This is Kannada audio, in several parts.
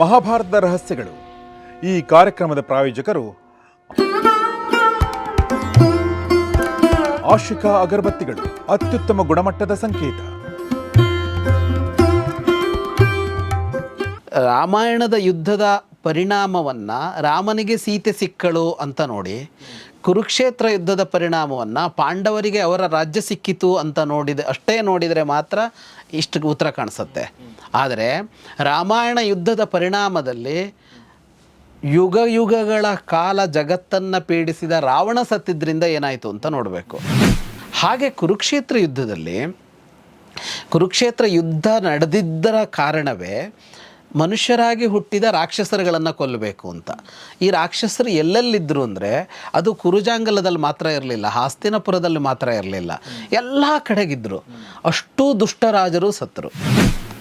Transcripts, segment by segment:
ಮಹಾಭಾರತದ ರಹಸ್ಯಗಳು. ಈ ಕಾರ್ಯಕ್ರಮದ ಪ್ರಾಯೋಜಕರು ಆಶಿಕಾ ಅಗರಬತ್ತಿಗಳು, ಅತ್ಯುತ್ತಮ ಗುಣಮಟ್ಟದ ಸಂಕೇತ. ರಾಮಾಯಣದ ಯುದ್ಧದ ಪರಿಣಾಮವನ್ನು ರಾಮನಿಗೆ ಸೀತೆ ಸಿಕ್ಕಳು ಅಂತ ನೋಡಿ, ಕುರುಕ್ಷೇತ್ರ ಯುದ್ಧದ ಪರಿಣಾಮವನ್ನು ಪಾಂಡವರಿಗೆ ಅವರ ರಾಜ್ಯ ಸಿಕ್ಕಿತು ಅಂತ ನೋಡಿದ, ಅಷ್ಟೇ ನೋಡಿದರೆ ಮಾತ್ರ ಇಷ್ಟು ಉತ್ತರ ಕಾಣಿಸುತ್ತೆ. ಆದರೆ ರಾಮಾಯಣ ಯುದ್ಧದ ಪರಿಣಾಮದಲ್ಲಿ ಯುಗ ಯುಗಗಳ ಕಾಲ ಜಗತ್ತನ್ನು ಪೀಡಿಸಿದ ರಾವಣ ಸತ್ತಿದ್ರಿಂದ ಏನಾಯಿತು ಅಂತ ನೋಡಬೇಕು. ಹಾಗೆ ಕುರುಕ್ಷೇತ್ರ ಯುದ್ಧದಲ್ಲಿ ಕುರುಕ್ಷೇತ್ರ ಯುದ್ಧ ನಡೆದಿದ್ದರ ಕಾರಣವೇ ಮನುಷ್ಯರಾಗಿ ಹುಟ್ಟಿದ ರಾಕ್ಷಸರುಗಳನ್ನು ಕೊಲ್ಲಬೇಕು ಅಂತ. ಈ ರಾಕ್ಷಸರು ಎಲ್ಲೆಲ್ಲಿದ್ದರು ಅಂದರೆ ಅದು ಕುರುಜಾಂಗಲದಲ್ಲಿ ಮಾತ್ರ ಇರಲಿಲ್ಲ ಹಾಸ್ತಿನಪುರದಲ್ಲಿ ಮಾತ್ರ ಇರಲಿಲ್ಲ. ಎಲ್ಲ ಕಡೆಗಿದ್ದರು ಅಷ್ಟು ದುಷ್ಟರಾಜರು ಸತ್ತರು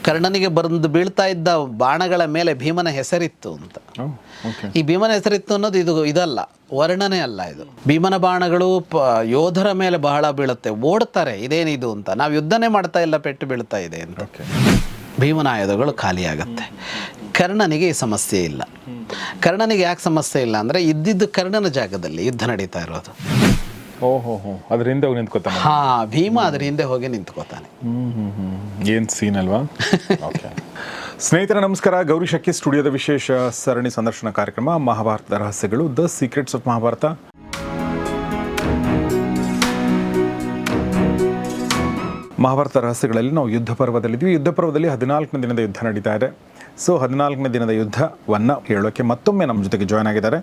ಕರ್ಣನಿಗೆ ಬಂದು ಬೀಳ್ತಾ ಇದ್ದ ಬಾಣಗಳ ಮೇಲೆ ಭೀಮನ ಹೆಸರಿತ್ತು ಅಂತ. ಈ ಭೀಮನ ಹೆಸರಿತ್ತು ಅನ್ನೋದು ಇದು ಇದಲ್ಲ ವರ್ಣನೆ ಅಲ್ಲ ಇದು. ಭೀಮನ ಬಾಣಗಳು ಪ ಯೋಧರ ಮೇಲೆ ಬಹಳ ಬೀಳುತ್ತೆ. ಓಡ್ತಾರೆ ಇದೇನಿದು ಅಂತ. ನಾವು ಯುದ್ಧನೇ ಮಾಡ್ತಾ ಇಲ್ಲ ಪೆಟ್ಟು ಬೀಳ್ತಾ ಇದೆ ಅಂತ. ಭೀಮನ ಆಯುಧಗಳು ಖಾಲಿಯಾಗತ್ತೆ. ಕರ್ಣನಿಗೆ ಈ ಸಮಸ್ಯೆ ಇಲ್ಲ. ಕರ್ಣನಿಗೆ ಯಾಕೆ ಸಮಸ್ಯೆ ಇಲ್ಲ ಅಂದರೆ ಇದ್ದಿದ್ದು ಕರ್ಣನ ಜಾಗದಲ್ಲಿ ಯುದ್ಧ ನಡೀತಾ ಇರೋದು. ಓಹೋ ಹೋ ಅದ್ರ ಹಿಂದೆ ಹೋಗಿ ನಿಂತ್ಕೋತಾನೆ. ಹಾ ಭೀಮ ಅದ್ರ ಹಿಂದೆ ಹೋಗಿ ನಿಂತ್ಕೋತಾನೆ. ಏನು ಸೀನ್ ಅಲ್ವಾ? ಸ್ನೇಹಿತರ ನಮಸ್ಕಾರ. ಗೌರಿ ಶಕ್ಕಿ ಸ್ಟುಡಿಯೋದ ವಿಶೇಷ ಸರಣಿ ಸಂದರ್ಶನ ಕಾರ್ಯಕ್ರಮ ಮಹಾಭಾರತದ ರಹಸ್ಯಗಳು the secrets of Mahabharata Mahabharata ರಹಸ್ಯಗಳಲ್ಲಿ ನಾವು ಯುದ್ಧ ಪರ್ವದಲ್ಲಿದ್ವಿ ಯುದ್ಧ ಪರ್ವದಲ್ಲಿ ಹದಿನಾಲ್ಕನೇ ದಿನದ ಯುದ್ಧ ನಡೀತಾ ಇದೆ. ಸೊ ಹದಿನಾಲ್ಕನೇ ದಿನದ ಯುದ್ಧವನ್ನು ಹೇಳೋಕ್ಕೆ ಮತ್ತೊಮ್ಮೆ ನಮ್ಮ ಜೊತೆಗೆ ಜಾಯ್ನ್ ಆಗಿದ್ದಾರೆ.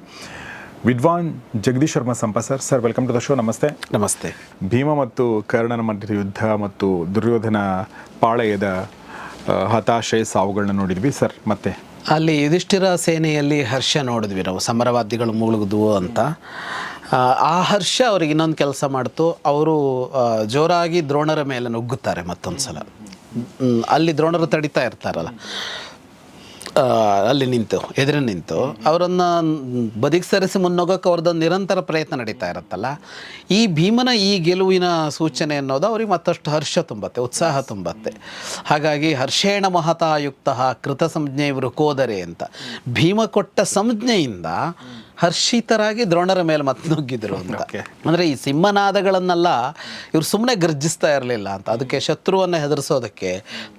ವಿದ್ವಾನ್ Jagadish Sharma Sampa sir. Sir welcome to the show ನಮಸ್ತೆ. ನಮಸ್ತೆ. ಭೀಮ ಮತ್ತು ಕರ್ಣನ ಮಧ್ಯದ ಯುದ್ಧ ಮತ್ತು ದುರ್ಯೋಧನ ಪಾಳಯದ ಹತಾಶೆ ಸಾವುಗಳನ್ನ ನೋಡಿದ್ವಿ. ಸರ್ ಮತ್ತೆ? ಅಲ್ಲಿ ಯುಧಿಷ್ಠಿರ ಸೇನೆಯಲ್ಲಿ ಹರ್ಷ ನೋಡಿದ್ವಿ ನಾವು. ಸಮರವಾದಿಗಳು ಮುಳುಗಿದ್ವು ಅಂತ. ಆ, ಹರ್ಷ ಅವ್ರಿಗೆ ಇನ್ನೊಂದು ಕೆಲಸ ಮಾಡ್ತು. ಅವರು ಜೋರಾಗಿ ದ್ರೋಣರ ಮೇಲೆ ನುಗ್ಗುತ್ತಾರೆ ಮತ್ತೊಂದು ಸಲ ಅಲ್ಲಿ ದ್ರೋಣರು ತಡಿತಾ ಇರ್ತಾರಲ್ಲ. ಅಲ್ಲಿ ನಿಂತು ಎದುರು ನಿಂತು. ಅವರನ್ನು ಬದಿಗೆ ಸರಿಸಿ ಮುನ್ನೋಗಕ್ಕೆ ಅವ್ರದ್ದು ನಿರಂತರ ಪ್ರಯತ್ನ ನಡೀತಾ ಇರುತ್ತಲ್ಲ. ಈ ಭೀಮನ ಈ ಗೆಲುವಿನ ಸೂಚನೆ ಅನ್ನೋದು ಅವ್ರಿಗೆ ಮತ್ತಷ್ಟು ಹರ್ಷ ತುಂಬತ್ತೆ ಉತ್ಸಾಹ ತುಂಬತ್ತೆ. ಹಾಗಾಗಿ ಹರ್ಷೇಣ ಮಹತಾಯುಕ್ತ ಕೃತ ಸಂಜ್ಞೆ ಕೋದರೆ ಅಂತ. ಭೀಮ ಕೊಟ್ಟ ಸಂಜ್ಞೆಯಿಂದ ಹರ್ಷಿತರಾಗಿ ದ್ರೋಣರ ಮೇಲೆ ಮತ್ತೆ ನುಗ್ಗಿದ್ರು ಅಂತ. ಅಂದರೆ ಈ ಸಿಂಹನಾದಗಳನ್ನೆಲ್ಲ ಇವ್ರು ಸುಮ್ಮನೆ ಗರ್ಜಿಸ್ತಾ ಇರಲಿಲ್ಲ ಅಂತ. ಅದಕ್ಕೆ ಶತ್ರುವನ್ನು ಹೆದರಿಸೋದಕ್ಕೆ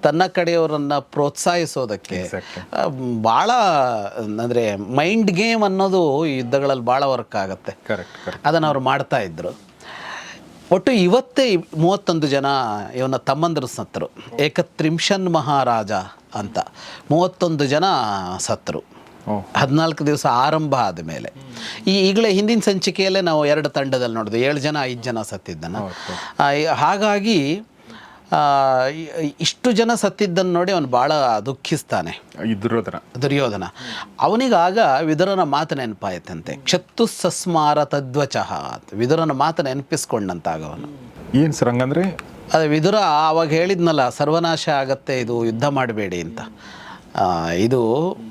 ತನ್ನ ಕಡೆಯವರನ್ನು ಪ್ರೋತ್ಸಾಹಿಸೋದಕ್ಕೆ ಭಾಳ ಅಂದರೆ ಮೈಂಡ್ ಗೇಮ್ ಅನ್ನೋದು ಈ ಯುದ್ಧಗಳಲ್ಲಿ ಭಾಳ ವರ್ಕ್ ಆಗುತ್ತೆ. ಅದನ್ನು ಅವ್ರು ಮಾಡ್ತಾ ಇದ್ರು. ಒಟ್ಟು ಇವತ್ತೇ ಮೂವತ್ತೊಂದು ಜನ ಇವನ ತಮ್ಮಂದರು ಸತ್ತರು. ಏಕತ್ರಿಂಶನ್ ಮಹಾರಾಜ ಅಂತ. ಮೂವತ್ತೊಂದು ಜನ ಸತ್ತರು. ಓ ಹದಿನಾಲ್ಕು ದಿವಸ ಆರಂಭ ಆದ ಮೇಲೆ ಈ ಈಗಲೇ ಹಿಂದಿನ ಸಂಚಿಕೆಯಲ್ಲೇ ನಾವು ಎರಡು ತಂಡದಲ್ಲಿ ನೋಡಿದ್ವಿ ಏಳು ಜನ ಐದು ಜನ ಸತ್ತಿದ್ದನ್ನು. ಹಾಗಾಗಿ ಇಷ್ಟು ಜನ ಸತ್ತಿದ್ದನ್ನು ನೋಡಿ ಅವನು ಭಾಳ ದುಃಖಿಸ್ತಾನೆ. ದುರ್ಯೋಧನ. ದುರ್ಯೋಧನ. ಅವನಿಗಾಗ ವಿದುರನ ಮಾತು ನೆನಪಾಯ್ತಂತೆ. ಕ್ಷತ್ತು ಸಸ್ಮಾರ ತದ್ವಚಃ ಅಂತ ವಿದುರನ ಮಾತು ನೆನಪಿಸ್ಕೊಂಡಂತಾಗ ಅವನು. ಏನು ಸರ್ ಹಂಗಂದ್ರೆ? ಅದೇ ವಿದುರ ಆವಾಗ ಹೇಳಿದ್ನಲ್ಲ ಸರ್ವನಾಶ ಆಗತ್ತೆ ಇದು ಯುದ್ಧ ಮಾಡಬೇಡಿ ಅಂತ. ಇದು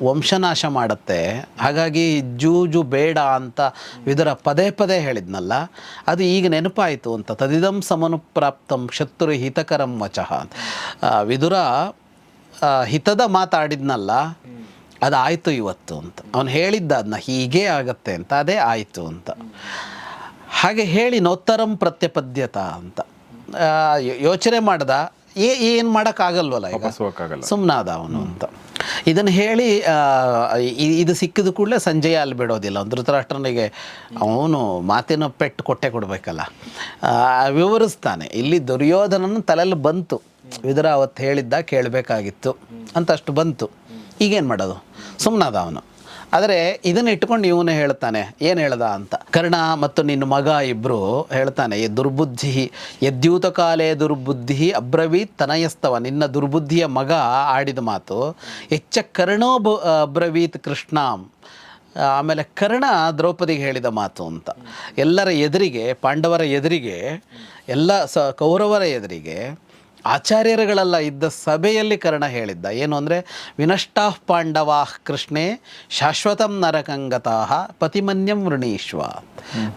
ವಂಶನಾಶ ಮಾಡುತ್ತೆ. ಹಾಗಾಗಿ ಜೂಜು ಬೇಡ ಅಂತ ವಿದುರ ಪದೇ ಪದೇ ಹೇಳಿದ್ನಲ್ಲ ಅದು ಈಗ ನೆನಪಾಯಿತು ಅಂತ. ತದಿದಂ ಸಮನುಪ್ರಾಪ್ತಂ ಶತ್ರು ಹಿತಕರಂ ವಚಃ ಅಂತ. ವಿದುರ ಹಿತದ ಮಾತಾಡಿದ್ನಲ್ಲ ಅದಾಯಿತು ಇವತ್ತು ಅಂತ. ಅವನು ಹೇಳಿದ್ದ ಅದನ್ನ ಹೀಗೇ ಆಗತ್ತೆ ಅಂತ ಅದೇ ಆಯಿತು ಅಂತ. ಹಾಗೆ ಹೇಳಿ ನೋತ್ತರಂ ಪ್ರತ್ಯಪದ್ಯತ ಅಂತ. ಯೋಚನೆ ಮಾಡ್ದ ಏ ಏನು ಮಾಡೋಕ್ಕಾಗಲ್ವಲ್ಲ ಈಗ? ಸುಮ್ಮನಾದ ಅವನು ಅಂತ. ಇದನ್ನು ಹೇಳಿ ಇದು ಸಿಕ್ಕಿದ ಕೂಡಲೇ ಸಂಜಯ ಅಲ್ಲಿ ಬಿಡೋದಿಲ್ಲ. ಧೃತರಾಷ್ಟ್ರನಿಗೆ ಅವನು ಮಾತಿನ ಪೆಟ್ಟು ಕೊಟ್ಟೆ ಕೊಡಬೇಕಲ್ಲ. ವಿವರಿಸ್ತಾನೆ, ಇಲ್ಲಿ ದುರ್ಯೋಧನನ ತಲೆಯಲ್ಲಿ ಬಂತು. ವಿದುರ ಅವತ್ತು ಹೇಳಿದ್ದ ಕೇಳಬೇಕಾಗಿತ್ತು ಅಂತ ಅಷ್ಟು ಬಂತು. ಈಗೇನು ಮಾಡೋದು? ಸುಮ್ಮನಾದ ಅವನು. ಆದರೆ ಇದನ್ನು ಇಟ್ಕೊಂಡು ಇವನು ಹೇಳ್ತಾನೆ, ಏನು ಹೇಳ್ದ ಅಂತ. ಕರ್ಣ ಮತ್ತು ನಿನ್ನ ಮಗ ಇಬ್ಬರು ಹೇಳ್ತಾನೆ ಈ ದುರ್ಬುದ್ಧಿ ಯದ್ಯೂತ ಕಾಲೇ ದುರ್ಬುದ್ಧಿ ಅಬ್ರವೀತ್ ತನಯಸ್ತವ, ನಿನ್ನ ದುರ್ಬುದ್ಧಿಯ ಮಗ ಆಡಿದ ಮಾತು ಹೆಚ್ಚ ಕರ್ಣೋ ಅಬ್ರವೀತ್ ಕೃಷ್ಣಾಂ. ಆಮೇಲೆ ಕರ್ಣ ದ್ರೌಪದಿಗೆ ಹೇಳಿದ ಮಾತು ಅಂತ. ಎಲ್ಲರ ಎದುರಿಗೆ, ಪಾಂಡವರ ಎದುರಿಗೆ, ಎಲ್ಲ ಸ, ಕೌರವರ ಎದುರಿಗೆ ಆಚಾರ್ಯರುಗಳೆಲ್ಲ ಇದ್ದ ಸಭೆಯಲ್ಲಿ ಕರ್ಣ ಹೇಳಿದ್ದ. ಏನು ಅಂದರೆ, ವಿನಷ್ಟಾ ಪಾಂಡವಾ ಕೃಷ್ಣೇ ಶಾಶ್ವತಂ ನರಕಂಗತಃ ಪತಿಮನ್ಯಂ ವೃಣೀಶ್ವ.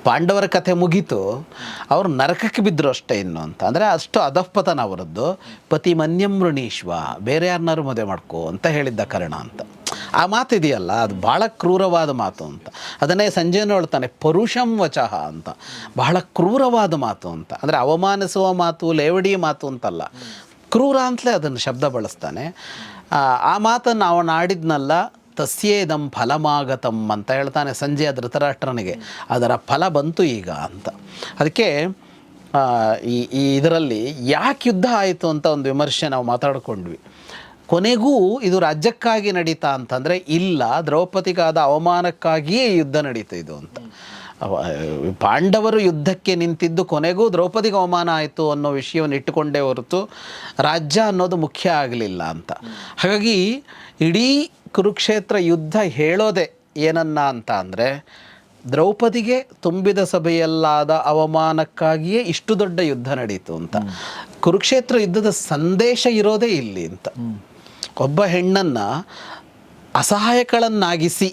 ಪಾಂಡವರ ಕಥೆ ಮುಗೀತು, ಅವರು ನರಕಕ್ಕೆ ಬಿದ್ದರು ಅಷ್ಟೇ ಇನ್ನು ಅಂತ. ಅಂದರೆ ಅಷ್ಟು ಅಧಃಪತನ ಅವರದ್ದು. ಪತಿಮನ್ಯಂ ವೃಣೀಶ್ವ, ಬೇರೆ ಯಾರನ್ನಾರು ಮದುವೆ ಮಾಡ್ಕೋ ಅಂತ ಹೇಳಿದ್ದ ಕರ್ಣ ಅಂತ. ಆ ಮಾತಿದೆಯಲ್ಲ ಅದು ಭಾಳ ಕ್ರೂರವಾದ ಮಾತು ಅಂತ. ಅದನ್ನೇ ಸಂಜೆನೂ ಹೇಳ್ತಾನೆ ಪರುಷಂ ವಚಃ ಅಂತ. ಬಹಳ ಕ್ರೂರವಾದ ಮಾತು ಅಂತ. ಅಂದರೆ ಅವಮಾನಿಸುವ ಮಾತು ಲೇವಡಿ ಮಾತು ಅಂತಲ್ಲ. ಕ್ರೂರ ಅಂತಲೇ ಅದನ್ನು ಶಬ್ದ ಬಳಸ್ತಾನೆ. ಆ, ಆ ಮಾತನ್ನು ಅವನು ಆಡಿದ್ನಲ್ಲ ತಸ್ಯೇದಂ ಫಲಮಾಗತಂ ಅಂತ ಹೇಳ್ತಾನೆ ಸಂಜೆಯ ಧೃತರಾಷ್ಟ್ರನಿಗೆ. ಅದರ ಫಲ ಬಂತು ಈಗ ಅಂತ. ಅದಕ್ಕೆ ಈ ಈ ಇದರಲ್ಲಿ ಯಾಕೆ ಯುದ್ಧ ಆಯಿತು ಅಂತ ಒಂದು ವಿಮರ್ಶೆ ನಾವು ಮಾತಾಡಿಕೊಂಡ್ವಿ. ಕೊನೆಗೂ ಇದು ರಾಜ್ಯಕ್ಕಾಗಿ ನಡೀತಾ ಅಂತಂದರೆ ಇಲ್ಲ ದ್ರೌಪದಿಗಾದ ಅವಮಾನಕ್ಕಾಗಿಯೇ ಯುದ್ಧ ನಡೀತಾ ಇದು ಅಂತ. ಪಾಂಡವರು ಯುದ್ಧಕ್ಕೆ ನಿಂತಿದ್ದು ಕೊನೆಗೂ ದ್ರೌಪದಿಗೆ ಅವಮಾನ ಆಯಿತು ಅನ್ನೋ ವಿಷಯವನ್ನು ಇಟ್ಟುಕೊಂಡೇ ಹೊರತು ರಾಜ್ಯ ಅನ್ನೋದು ಮುಖ್ಯ ಆಗಲಿಲ್ಲ ಅಂತ. ಹಾಗಾಗಿ ಇಡೀ ಕುರುಕ್ಷೇತ್ರ ಯುದ್ಧ ಹೇಳೋದೆ ಏನನ್ನ ಅಂತ ಅಂದರೆ ದ್ರೌಪದಿಗೆ ತುಂಬಿದ ಸಭೆಯಲ್ಲಾದ ಅವಮಾನಕ್ಕಾಗಿಯೇ ಇಷ್ಟು ದೊಡ್ಡ ಯುದ್ಧ ನಡೀತು ಅಂತ. ಕುರುಕ್ಷೇತ್ರ ಯುದ್ಧದ ಸಂದೇಶ ಇರೋದೇ ಇಲ್ಲಿ ಅಂತ. ಒಬ್ಬ ಹೆಣ್ಣನ್ನು ಅಸಹಾಯಕಳನ್ನಾಗಿಸಿ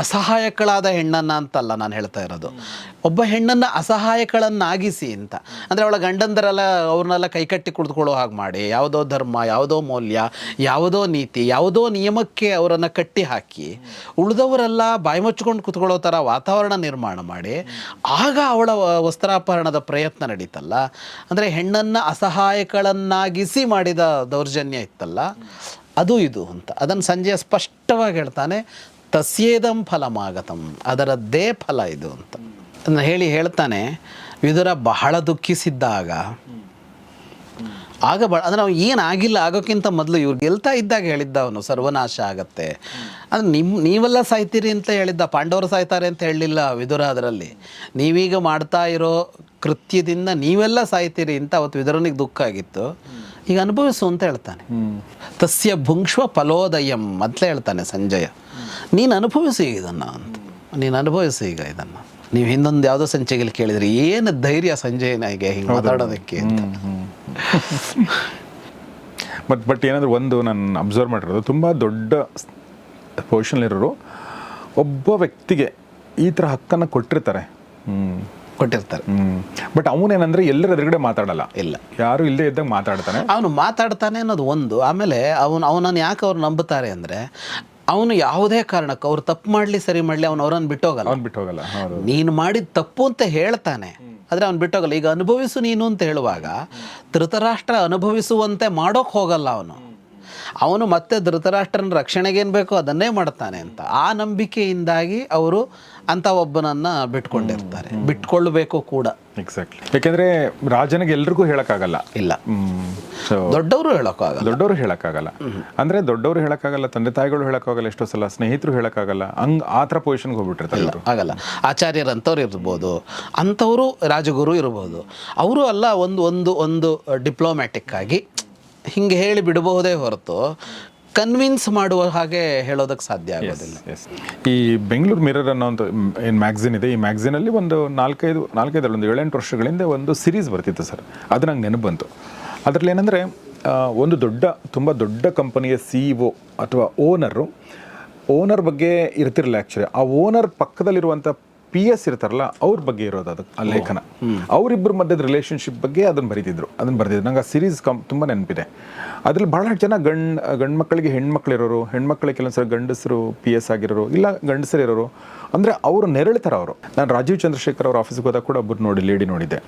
ಅಸಹಾಯಕಳಾದ ಹೆಣ್ಣನ್ನು ಅಂತಲ್ಲ ನಾನು ಹೇಳ್ತಾ ಇರೋದು. ಒಬ್ಬ ಹೆಣ್ಣನ್ನು ಅಸಹಾಯಕಳನ್ನಾಗಿಸಿ ಅಂತ. ಅಂದರೆ ಅವಳ ಗಂಡಂದರೆಲ್ಲ ಅವ್ರನ್ನೆಲ್ಲ ಕೈಕಟ್ಟಿ ಕುಳಿತುಕೊಳ್ಳೋ ಹಾಗೆ ಮಾಡಿ, ಯಾವುದೋ ಧರ್ಮ, ಯಾವುದೋ ಮೌಲ್ಯ, ಯಾವುದೋ ನೀತಿ, ಯಾವುದೋ ನಿಯಮಕ್ಕೆ ಅವರನ್ನು ಕಟ್ಟಿ ಹಾಕಿ, ಉಳಿದವರೆಲ್ಲ ಬಾಯಿ ಮುಚ್ಕೊಂಡು ಕುತ್ಕೊಳ್ಳೋ ಥರ ವಾತಾವರಣ ನಿರ್ಮಾಣ ಮಾಡಿ, ಆಗ ಅವಳ ವಸ್ತ್ರಾಪರಣದ ಪ್ರಯತ್ನ ನಡೀತಲ್ಲ. ಅಂದರೆ ಹೆಣ್ಣನ್ನು ಅಸಹಾಯಕಳನ್ನಾಗಿಸಿ ಮಾಡಿದ ದೌರ್ಜನ್ಯ ಇತ್ತಲ್ಲ. ಅದು ಇದು ಅಂತ. ಅದನ್ನು ಸಂಜೆ ಸ್ಪಷ್ಟವಾಗಿ ಹೇಳ್ತಾನೆ. ತಸ್ಯೇದಂ ಫಲಮಾಗತಂ ಅದರದ್ದೇ ಫಲ ಇದು ಅಂತ. ಹೇಳಿ ಹೇಳ್ತಾನೆ ವಿದುರ ಬಹಳ ದುಃಖಿಸಿದ್ದಾಗ. ಆಗ ಬ ಅಂದರೆ ಅವ್ನು ಏನಾಗಿಲ್ಲ ಆಗೋಕ್ಕಿಂತ ಮೊದಲು ಇವ್ರು ಗೆಲ್ತಾ ಇದ್ದಾಗ ಹೇಳಿದ್ದ ಅವನು ಸರ್ವನಾಶ ಆಗತ್ತೆ. ಅದು ನಿಮ್ಮ ನೀವೆಲ್ಲ ಸಾಯ್ತೀರಿ ಅಂತ ಹೇಳಿದ್ದ ಪಾಂಡವರು ಸಾಯ್ತಾರೆ ಅಂತ ಹೇಳಲಿಲ್ಲ ವಿದುರ ಅದರಲ್ಲಿ. ನೀವೀಗ ಮಾಡ್ತಾ ಇರೋ ಕೃತ್ಯದಿಂದ ನೀವೆಲ್ಲ ಸಾಯ್ತೀರಿ ಅಂತ ಅವತ್ತು ವಿದುರನಿಗೆ ದುಃಖ ಆಗಿತ್ತು. ಈಗ ಅನುಭವಿಸು ಅಂತ ಹೇಳ್ತಾನೆ. ತಸ್ಯ ಭುಂಕ್ಷ್ವ ಫಲೋದಯಂ ಅಂತಲೇ ಹೇಳ್ತಾನೆ ಸಂಜಯ. ನೀನು ಅನುಭವಿಸಿ ಇದನ್ನು ಅಂತ. ನೀನು ಅನುಭವಿಸಿ ಈಗ ಇದನ್ನು. ನೀವು ಹಿಂದೊಂದು ಯಾವುದೋ ಸಂಚಿಕೆಯಲ್ಲಿ ಕೇಳಿದ್ರಿ ಏನು ಧೈರ್ಯ ಸಂಜಯನಿಗೆ ಹಿಂಗೆ ಮಾತಾಡೋದಕ್ಕೆ ಅಂತ. ಬಟ್ ಬಟ್ ಏನಾದರೂ ಒಂದು ನಾನು ಅಬ್ಸರ್ವ್ ಮಾಡಿರೋದು ತುಂಬ ದೊಡ್ಡ ಪೊಸಿಷನ್ಲಿರೋರು ಒಬ್ಬ ವ್ಯಕ್ತಿಗೆ ಈ ಥರ ಹಕ್ಕನ್ನು ಕೊಟ್ಟಿರ್ತಾರೆ. ಹ್ಞೂ ಕೊಟ್ಟಿರ್ತಾರೆ. ಬಟ್ ಅವನೇನಂದ್ರೆ ಎಲ್ಲರ ಎದುರುಗಡೆ ಮಾತಾಡಲ್ಲ. ಇಲ್ಲ. ಯಾರು ಇಲ್ಲದೆ ಇದ್ದಾಗ ಮಾತಾಡ್ತಾನೆ. ಅವನು ಮಾತಾಡ್ತಾನೆ ಅನ್ನೋದು ಒಂದು. ಆಮೇಲೆ ಅವನು ಅವನನ್ನು ಯಾಕೆ ಅವ್ರು ನಂಬುತ್ತಾರೆ ಅಂದರೆ ಅವನು ಯಾವುದೇ ಕಾರಣಕ್ಕೂ ಅವ್ರು ತಪ್ಪು ಮಾಡಲಿ ಸರಿ ಮಾಡಲಿ ಅವನು ಅವರನ್ನು ಬಿಟ್ಟೋಗಲ್ಲ. ಅವ್ನು ಬಿಟ್ಟು ಹೋಗಲ್ಲ ನೀನು ಮಾಡಿದ ತಪ್ಪು ಅಂತ ಹೇಳ್ತಾನೆ. ಆದರೆ ಅವ್ನು ಬಿಟ್ಟೋಗಲ್ಲ. ಈಗ ಅನುಭವಿಸು ನೀನು ಅಂತ ಹೇಳುವಾಗ ಧೃತರಾಷ್ಟ್ರ ಅನುಭವಿಸುವಂತೆ ಮಾಡೋಕೆ ಹೋಗಲ್ಲ ಅವನು. ಅವನು ಮತ್ತೆ ಧೃತರಾಷ್ಟ್ರನ ರಕ್ಷಣೆಗೇನು ಬೇಕೋ ಅದನ್ನೇ ಮಾಡ್ತಾನೆ ಅಂತ. ಆ ನಂಬಿಕೆಯಿಂದಾಗಿ ಅವರು ಅಂಥ ಒಬ್ಬನನ್ನ ಬಿಟ್ಕೊಂಡಿರ್ತಾರೆ. ಬಿಟ್ಕೊಳ್ಬೇಕು ಕೂಡ. ಎಕ್ಸಾಕ್ಟ್ಲಿ ಯಾಕೆಂದ್ರೆ ರಾಜನಿಗೆ ಎಲ್ರಿಗೂ ಹೇಳಕ್ಕಾಗಲ್ಲ. ಇಲ್ಲ. ದೊಡ್ಡವರು ಹೇಳೋಕ್ಕಾಗಲ್ಲ. ದೊಡ್ಡವರು ಹೇಳಕ್ಕಾಗಲ್ಲ. ಅಂದ್ರೆ ದೊಡ್ಡವರು ಹೇಳಕ್ಕಾಗಲ್ಲ ತಂದೆ ತಾಯಿಗಳು ಹೇಳಕ್ಕಾಗಲ್ಲ ಎಷ್ಟೋ ಸಲ ಸ್ನೇಹಿತರು ಹೇಳಕ್ಕಾಗಲ್ಲ ಹಂಗ್ ಆ ಥರ ಪೊಸಿಷನ್ಗೆ ಹೋಗ್ಬಿಟ್ಟಿರ್ತಾರೆ ಆಗಲ್ಲ. ಆಚಾರ್ಯರಂಥವ್ರು ಇರ್ಬೋದು ಅಂಥವರು ರಾಜಗುರು ಇರ್ಬೋದು. ಅವರು ಅಲ್ಲ ಒಂದು ಒಂದು ಒಂದು ಡಿಪ್ಲೊಮ್ಯಾಟಿಕ್ ಆಗಿ ಹಿಂಗೆ ಹೇಳಿ ಬಿಡಬಹುದೇ ಹೊರತು ಕನ್ವಿನ್ಸ್ ಮಾಡುವ ಹಾಗೆ ಹೇಳೋದಕ್ಕೆ ಸಾಧ್ಯ ಆಗೋದಿಲ್ಲ. ಎಸ್ ಈ ಬೆಂಗಳೂರು ಮಿರರ್ ಅನ್ನೋ ಒಂದು ಏನು ಮ್ಯಾಗ್ಝಿನ್ ಇದೆ ಈ ಮ್ಯಾಗ್ಝಿನಲ್ಲಿ ಒಂದು ನಾಲ್ಕೈದು ನಾಲ್ಕೈದು ಒಂದು ಏಳೆಂಟು ವರ್ಷಗಳಿಂದ ಒಂದು ಸಿರೀಸ್ ಬರ್ತಿತ್ತು ಸರ್. ಅದು ನಂಗೆ ನೆನಪು ಬಂತು. ಅದರಲ್ಲಿ ಏನಂದರೆ ಒಂದು ದೊಡ್ಡ ತುಂಬ ದೊಡ್ಡ ಕಂಪನಿಯ ಸಿ ಇ ಒ ಅಥವಾ ಓನರು ಓನರ್ ಬಗ್ಗೆ ಇರ್ತಿರಲಿಲ್ಲ ಆ್ಯಕ್ಚುಲಿ ಆ ಓನರ್ ಪಕ್ಕದಲ್ಲಿರುವಂಥ ಪಿ ಎಸ್ ಇರ್ತಾರಲ್ಲ ಅವ್ರ ಬಗ್ಗೆ ಇರೋದು ಅದು ಆ ಲೇಖನ. ಅವರಿಬ್ಬರ ಮಧ್ಯದ ರಿಲೇಷನ್ಶಿಪ್ ಬಗ್ಗೆ ಅದನ್ನು ಬರೀತಿದ್ರು ಅದನ್ನು ಬರೆದಿದ್ರು. ನಂಗೆ ಆ ಸೀರೀಸ್ ಕಂ ತುಂಬ ನೆನಪಿದೆ. ಅದ್ರಲ್ಲಿ ಬಹಳ ಜನ ಗಂಡ್ ಗಂಡು ಮಕ್ಕಳಿಗೆ ಹೆಣ್ಮಕ್ಳಿರೋರು ಹೆಣ್ಮಕ್ಳಿಗೆ ಕೆಲವೊಂದ್ಸಲ ಗಂಡಸರು ಪಿ ಎಸ್ ಆಗಿರೋರು ಇಲ್ಲ ಗಂಡಸರು ಇರೋರು. ಅಂದರೆ ಅವರು ನೆರಳ್ತಾರೆ ಅವರು. ನಾನು ರಾಜೀವ್ ಚಂದ್ರಶೇಖರ್ ಅವ್ರ ಆಫೀಸ್ಗೆ ಹೋದಾಗ ಕೂಡ ಒಬ್ಬರು ನೋಡಿ ಲೇಡಿ ನೋಡಿದ್ದೆ.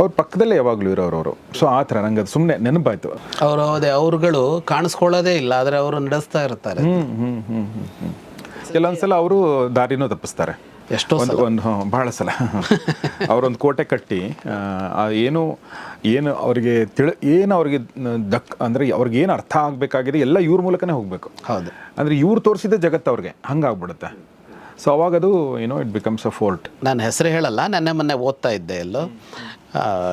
ಅವ್ರ ಪಕ್ಕದಲ್ಲೇ ಯಾವಾಗಲೂ ಇರೋರು ಅವರು. ಸೊ ಆ ಥರ ನಂಗೆ ಅದು ಸುಮ್ಮನೆ ನೆನಪಾಯ್ತು. ಅವರು ಅದೇ ಅವ್ರುಗಳು ಕಾಣಿಸ್ಕೊಳ್ಳೋದೇ ಇಲ್ಲ ಆದರೆ ಅವರು ನಡೆಸ್ತಾ ಇರ್ತಾರೆ. ಕೆಲವೊಂದ್ಸಲ ಅವರು ದಾರಿನೂ ತಪ್ಪಿಸ್ತಾರೆ. ಎಷ್ಟೋ ಒಂದು ಒಂದು ಭಾಳ ಬಹಳ ಸಲ. ಅವರೊಂದು ಕೋಟೆ ಕಟ್ಟಿ ಏನು ಏನು ಅವರಿಗೆ ತಿಳಿ ಏನು ಅವ್ರಿಗೆ ದಕ್ ಅಂದರೆ ಅವ್ರಿಗೆ ಏನು ಅರ್ಥ ಆಗಬೇಕಾಗಿದೆ ಎಲ್ಲ ಇವ್ರ ಮೂಲಕನೇ ಹೋಗಬೇಕು. ಹೌದು. ಅಂದರೆ ಇವ್ರು ತೋರಿಸಿದ ಜಗತ್ತು ಅವ್ರಿಗೆ ಹಂಗಾಗ್ಬಿಡುತ್ತೆ. ಸೊ ಅವಾಗ ಅದು ಏನೋ ಇಟ್ ಬಿಕಮ್ಸ್ ಅ ಫೋರ್ಟ್ ನಾನು ಹೆಸರು ಹೇಳಲ್ಲ ನೆನ್ನೆ ಮೊನ್ನೆ ಓದ್ತಾ ಇದ್ದೆ ಎಲ್ಲೋ.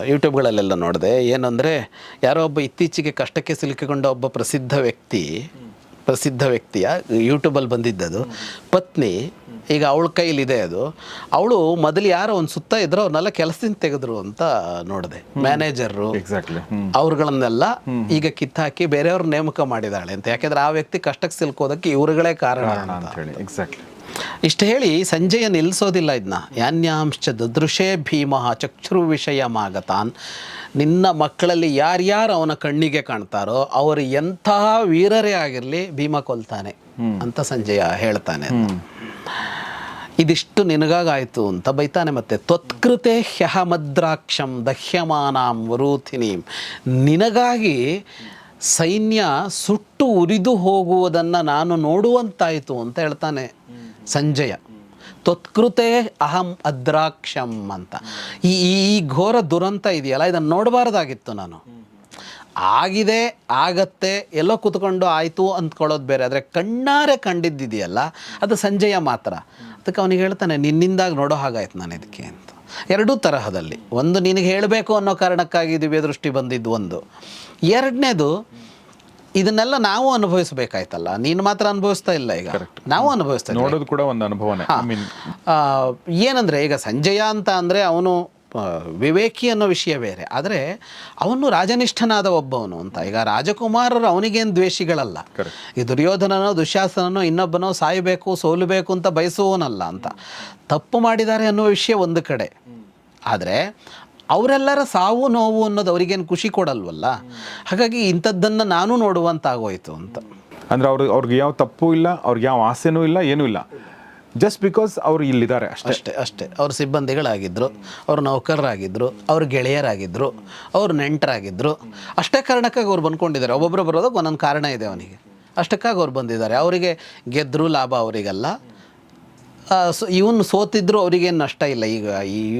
ಯೂಟ್ಯೂಬ್ಗಳಲ್ಲೆಲ್ಲ ನೋಡಿದೆ ಏನಂದರೆ ಯಾರೋ ಒಬ್ಬ ಇತ್ತೀಚೆಗೆ ಕಷ್ಟಕ್ಕೆ ಸಿಲುಕಿಕೊಂಡ ಒಬ್ಬ ಪ್ರಸಿದ್ಧ ವ್ಯಕ್ತಿ ಪ್ರಸಿದ್ಧ ವ್ಯಕ್ತಿಯ ಯೂಟ್ಯೂಬಲ್ಲಿ ಬಂದಿದ್ದದು. ಪತ್ನಿ ಈಗ ಅವಳ ಕೈಲಿದೆ ಅದು. ಅವಳು ಮೊದಲು ಯಾರೋ ಒಂದು ಸುತ್ತ ಇದ್ರು ಅವ್ರನ್ನೆಲ್ಲ ಕೆಲಸದಿಂದ ತೆಗೆದ್ರು ಅಂತ ನೋಡಿದೆ. ಮ್ಯಾನೇಜರು ಎಕ್ಸಾಕ್ಟ್ಲಿ ಅವ್ರಗಳನ್ನೆಲ್ಲ ಈಗ ಕಿತ್ತಾಕಿ ಬೇರೆಯವ್ರ ನೇಮಕ ಮಾಡಿದಾಳೆ ಅಂತ. ಯಾಕೆಂದ್ರೆ ಆ ವ್ಯಕ್ತಿ ಕಷ್ಟಕ್ಕೆ ಸಿಲ್ಕೋದಕ್ಕೆ ಇವರುಗಳೇ ಕಾರಣ ಅಂತ. ಹೇಳಿ. ಎಕ್ಸಾಕ್ಟ್ಲಿ ಇಷ್ಟು ಹೇಳಿ ಸಂಜಯ ನಿಲ್ಲಿಸೋದಿಲ್ಲ ಇದನ್ನ ಯಾನ್ಯಾಂಶ್ಚ ದದೃಶೇ ಚತ್ರು ವಿಷಯ ವಿಷಯಮಾಗತಾನ್ ನಿನ್ನ ಮಕ್ಕಳಲ್ಲಿ ಯಾರ್ಯಾರು ಅವನ ಕಣ್ಣಿಗೆ ಕಾಣ್ತಾರೋ ಅವರು ಎಂತಹ ವೀರರೇ ಆಗಿರಲಿ ಭೀಮ ಕೊಲ್ತಾನೆ ಅಂತ ಸಂಜಯ ಹೇಳ್ತಾನೆ ಇದಿಷ್ಟು ನಿನಗಾಗಾಯಿತು ಅಂತ ಬೈತಾನೆ ಮತ್ತೆ ತ್ವತ್ಕೃತೆ ಹ್ಯಹಮದ್ರಾಕ್ಷಂ ದಹ್ಯಮಾನಾಂ ವರೂಥಿನೀಂ. ನಿನಗಾಗಿ ಸೈನ್ಯ ಸುಟ್ಟು ಉರಿದು ಹೋಗುವುದನ್ನು ನಾನು ನೋಡುವಂತಾಯಿತು ಅಂತ ಹೇಳ್ತಾನೆ ಸಂಜಯ. ತ್ವತ್ಕೃತೆ ಅಹಂ ಅದ್ರಾಕ್ಷಂ ಅಂತ. ಈ ಈ ಘೋರ ದುರಂತ ಇದೆಯಲ್ಲ? ಇದನ್ನು ನೋಡಬಾರ್ದಾಗಿತ್ತು ನಾನು. ಆಗಿದೆ, ಆಗತ್ತೆ, ಎಲ್ಲೋ ಕೂತ್ಕೊಂಡು ಆಯಿತು ಅಂದ್ಕೊಳ್ಳೋದು ಬೇರೆ. ಆದರೆ ಕಣ್ಣಾರೆ ಕಂಡಿದ್ದಿದೆಯಲ್ಲ? ಅದು ಸಂಜೆಯ ಮಾತ್ರ. ಅದಕ್ಕೆ ಅವನಿಗೆ ಹೇಳ್ತಾನೆ, ನಿನ್ನಿಂದಾಗಿ ನೋಡೋ ಹಾಗಾಯ್ತು ನಾನು ಇದಕ್ಕೆ ಅಂತ. ಎರಡೂ ತರಹದಲ್ಲಿ. ಒಂದು ನಿನಗೆ ಹೇಳಬೇಕು ಅನ್ನೋ ಕಾರಣಕ್ಕಾಗಿ ದಿವ್ಯ ದೃಷ್ಟಿ ಬಂದಿದ್ದು ಒಂದು. ಎರಡನೇದು ಇದನ್ನೆಲ್ಲ ನಾವು ಅನುಭವಿಸಬೇಕಾಯ್ತಲ್ಲ. ನೀನು ಮಾತ್ರ ಅನುಭವಿಸ್ತಾ ಇಲ್ಲ ಈಗ. ನಾವು ಅನುಭವಿಸ್ತಾ. ನೋಡೋದು ಕೂಡ ಒಂದು ಅನುಭವನೇ. ಏನಂದ್ರೆ ಈಗ ಸಂಜಯ ಅಂತ ಅಂದರೆ ಅವನು ವಿವೇಕಿ ಅನ್ನೋ ವಿಷಯ ಬೇರೆ. ಆದರೆ ಅವನು ರಾಜನಿಷ್ಠನಾದ ಒಬ್ಬವನು ಅಂತ. ಈಗ ರಾಜಕುಮಾರರು ಅವನಿಗೇನು ದ್ವೇಷಿಗಳಲ್ಲ. ಈ ದುರ್ಯೋಧನನೋ ದುಶ್ಯಾಸನನೋ ಇನ್ನೊಬ್ಬನೋ ಸಾಯಬೇಕು ಸೋಲಬೇಕು ಅಂತ ಬಯಸುವವನಲ್ಲ ಅಂತ. ತಪ್ಪು ಮಾಡಿದ್ದಾರೆ ಅನ್ನೋ ವಿಷಯ ಒಂದು ಕಡೆ. ಆದರೆ ಅವರೆಲ್ಲರ ಸಾವು ನೋವು ಅನ್ನೋದು ಅವರಿಗೇನು ಖುಷಿ ಕೊಡಲ್ವಲ್ಲ? ಹಾಗಾಗಿ ಇಂಥದ್ದನ್ನು ನಾನು ನೋಡುವಂತಾಗೋಯ್ತು ಅಂತ. ಅಂದರೆ ಅವ್ರಿಗೆ ಅವ್ರಿಗೆ ಯಾವ ತಪ್ಪು ಇಲ್ಲ ಅವ್ರಿಗೆ ಯಾವ ಆಸೆನೂ ಇಲ್ಲ ಏನೂ ಇಲ್ಲ. ಜಸ್ಟ್ ಬಿಕಾಸ್ ಅವರು ಇಲ್ಲಿದ್ದಾರೆ ಅಷ್ಟೇ. ಅಷ್ಟೇ ಅಷ್ಟೇ. ಅವ್ರ ಸಿಬ್ಬಂದಿಗಳಾಗಿದ್ದರು ಅವ್ರ ನೌಕರರಾಗಿದ್ದರು ಅವ್ರ ಗೆಳೆಯರಾಗಿದ್ದರು ಅವ್ರ ನೆಂಟರಾಗಿದ್ದರು ಅಷ್ಟೇ ಕಾರಣಕ್ಕಾಗಿ ಅವ್ರು ಬಂದ್ಕೊಂಡಿದ್ದಾರೆ. ಒಬ್ಬೊಬ್ಬರು ಬರೋದಕ್ಕೆ ಒಂದೊಂದು ಕಾರಣ ಇದೆ ಅವನಿಗೆ. ಅಷ್ಟಕ್ಕಾಗಿ ಅವ್ರು ಬಂದಿದ್ದಾರೆ. ಅವರಿಗೆ ಗೆದ್ದರೂ ಲಾಭ ಅವರಿಗಲ್ಲ. ಇವನು ಸೋತಿದ್ರು ಅವರಿಗೇನು ನಷ್ಟ ಇಲ್ಲ. ಈಗ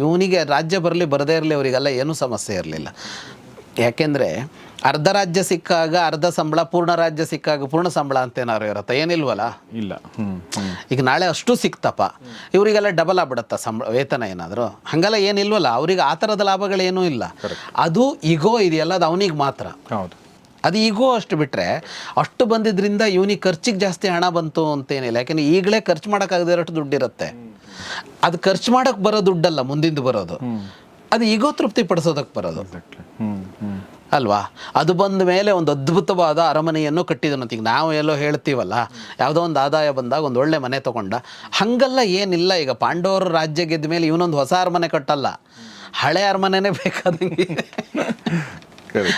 ಇವನಿಗೆ ರಾಜ್ಯ ಬರಲಿ ಬರದೇ ಇರಲಿ ಅವರಿಗೆಲ್ಲ ಏನೂ ಸಮಸ್ಯೆ ಇರಲಿಲ್ಲ. ಯಾಕೆಂದರೆ ಅರ್ಧ ರಾಜ್ಯ ಸಿಕ್ಕಾಗ ಅರ್ಧ ಸಂಬಳ ಪೂರ್ಣ ರಾಜ್ಯ ಸಿಕ್ಕಾಗ ಪೂರ್ಣ ಸಂಬಳ ಅಂತ ಏನಾದ್ರು ಇರುತ್ತೆ? ಏನಿಲ್ವಲ್ಲ? ಇಲ್ಲ. ಈಗ ನಾಳೆ ಅಷ್ಟು ಸಿಕ್ತಪ್ಪ. ಇವರಿಗೆಲ್ಲ ಡಬಲ್ ಆಗ್ಬಿಡತ್ತ ಸಂಬಳ ವೇತನ ಏನಾದರೂ? ಹಂಗೆಲ್ಲ ಏನಿಲ್ವಲ್ಲ ಅವ್ರಿಗೆ ಆ ಥರದ ಲಾಭಗಳೇನೂ ಇಲ್ಲ. ಅದು ಈಗೋ ಇದೆಯಲ್ಲ ಅದು ಅವನಿಗೆ ಮಾತ್ರ. ಹೌದು. ಅದು ಈಗೋ ಅಷ್ಟು ಬಿಟ್ಟರೆ ಅಷ್ಟು ಬಂದಿದ್ದರಿಂದ ಇವನಿಗೆ ಖರ್ಚಿಗೆ ಜಾಸ್ತಿ ಹಣ ಬಂತು ಅಂತೇನಿಲ್ಲ. ಯಾಕೆಂದರೆ ಈಗಲೇ ಖರ್ಚು ಮಾಡೋಕ್ಕಾಗದೇ ಇರೋಷ್ಟು ದುಡ್ಡಿರುತ್ತೆ. ಅದು ಖರ್ಚು ಮಾಡೋಕ್ಕೆ ಬರೋ ದುಡ್ಡಲ್ಲ ಮುಂದಿಂದು ಬರೋದು. ಅದು ಈಗೋ ತೃಪ್ತಿ ಪಡಿಸೋದಕ್ಕೆ ಬರೋದು. ಅಲ್ವಾ? ಅದು ಬಂದ ಮೇಲೆ ಒಂದು ಅದ್ಭುತವಾದ ಅರಮನೆಯನ್ನು ಕಟ್ಟಿದನಂತ ಈಗ ನಾವು ಎಲ್ಲೋ ಹೇಳ್ತೀವಲ್ಲ ಯಾವುದೋ ಒಂದು ಆದಾಯ ಬಂದಾಗ ಒಂದು ಒಳ್ಳೆ ಮನೆ ತೊಗೊಂಡ. ಹಂಗಲ್ಲ ಏನಿಲ್ಲ ಈಗ ಪಾಂಡವರ ರಾಜ್ಯ ಗೆದ್ದ ಮೇಲೆ ಇವನೊಂದು ಹೊಸ ಅರಮನೆ ಕಟ್ಟಲ್ಲ. ಹಳೆ ಅರಮನೆನೇ ಬೇಕಾದಂಗೆ.